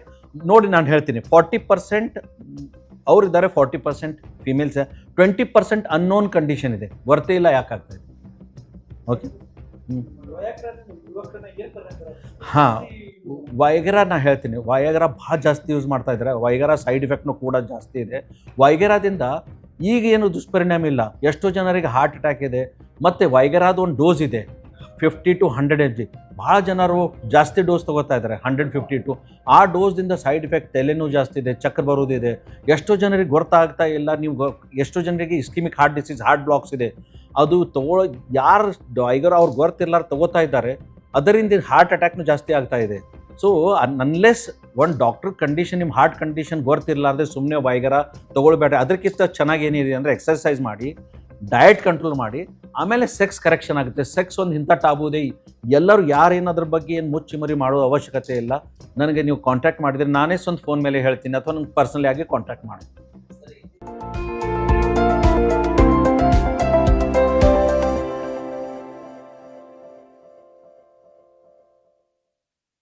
ನೋಡಿ, ನಾನು ಹೇಳ್ತೀನಿ ಫಾರ್ಟಿ ಪರ್ಸೆಂಟ್ ಅವ್ರು ಇದ್ದಾರೆ forty percent females twenty percent unknown condition ಇದೆ. ಗೊತ್ತೇ ಇಲ್ಲ ಯಾಕಾಗ್ತದೆ ಓಕೆ ಹಾಂ ವೈಗರ ನಾ ಹೇಳ್ತೀನಿ. ವೈಗರ ಭಾಳ ಜಾಸ್ತಿ ಯೂಸ್ ಮಾಡ್ತಾ ಇದ್ದಾರೆ ವೈಗರ ಸೈಡ್ ಇಫೆಕ್ಟ್ನು ಕೂಡ ಜಾಸ್ತಿ ಇದೆ. ವೈಗರದಿಂದ ಈಗ ಏನು ದುಷ್ಪರಿಣಾಮ ಇಲ್ಲ. ಎಷ್ಟೋ ಜನರಿಗೆ ಹಾರ್ಟ್ ಅಟ್ಯಾಕ್ ಇದೆ. ಮತ್ತು ವೈಗರಾದ ಒಂದು ಡೋಸ್ ಇದೆ. Fifty to hundred M G ಭಾಳ ಜನರು ಜಾಸ್ತಿ ಡೋಸ್ ತೊಗೋತಾ ಇದ್ದಾರೆ ಹಂಡ್ರೆಡ್ ಫಿಫ್ಟಿ ಟು ಆ ಡೋಸ್ದಿಂದ ಸೈಡ್ ಇಫೆಕ್ಟ್ ತಲೆನೂ ಜಾಸ್ತಿ ಇದೆ, ಚಕ್ರ ಬರೋದಿದೆ ಎಷ್ಟೋ ಜನರಿಗೆ ಗೊತ್ತಾಗ್ತಾ ಇಲ್ಲ. ನೀವು ಎಷ್ಟೋ ಜನರಿಗೆ ischemic heart disease heart blocks ಇದೆ. ಅದು ತಗೊಳ್ಳೋ ಯಾರು ಡೈಗರ್ ಅವ್ರು ಗೊತ್ತಿರ್ಲಾರ ತಗೋತಾ ಇದ್ದಾರೆ. ಅದರಿಂದ ಹಾರ್ಟ್ ಅಟ್ಯಾಕ್ನು ಜಾಸ್ತಿ ಆಗ್ತಾ ಇದೆ. ಸೊ ಅನ್ಲೆಸ್ ಒಂದು ಡಾಕ್ಟರ್ ಕಂಡೀಷನ್ ನಿಮ್ಮ ಹಾರ್ಟ್ ಕಂಡೀಷನ್ ಗೊತ್ತಿರಲಾರ್ದೆ ಸುಮ್ಮನೆ ವೈಗರ ತೊಗೊಳ್ಬೇಡ ಅದಕ್ಕಿಂತ ಚೆನ್ನಾಗಿ ಏನಿದೆ ಅಂದರೆ ಎಕ್ಸರ್ಸೈಸ್ ಮಾಡಿ ಡಯಟ್ ಕಂಟ್ರೋಲ್ ಮಾಡಿ, ಆಮೇಲೆ ಸೆಕ್ಸ್ ಕರೆಕ್ಷನ್ ಆಗುತ್ತೆ. ಸೆಕ್ಸ್ ಒಂದು ಇಂಥ ಟಾಬುದೇ ಎಲ್ಲರೂ ಯಾರೇನು ಅದ್ರ ಬಗ್ಗೆ ಏನು ಮುಚ್ಚಿಮರಿ ಮಾಡೋ ಅವಶ್ಯಕತೆ ಇಲ್ಲ. ನನಗೆ ನೀವು ಕಾಂಟ್ಯಾಕ್ಟ್ ಮಾಡಿದರೆ ನಾನೇ ಸ್ವಂತ ಫೋನ್ ಮೇಲೆ ಹೇಳ್ತೀನಿ ಅಥವಾ ನನಗೆ ಪರ್ಸನಲಿ ಆಗಿ ಕಾಂಟ್ಯಾಕ್ಟ್ ಮಾಡಿ.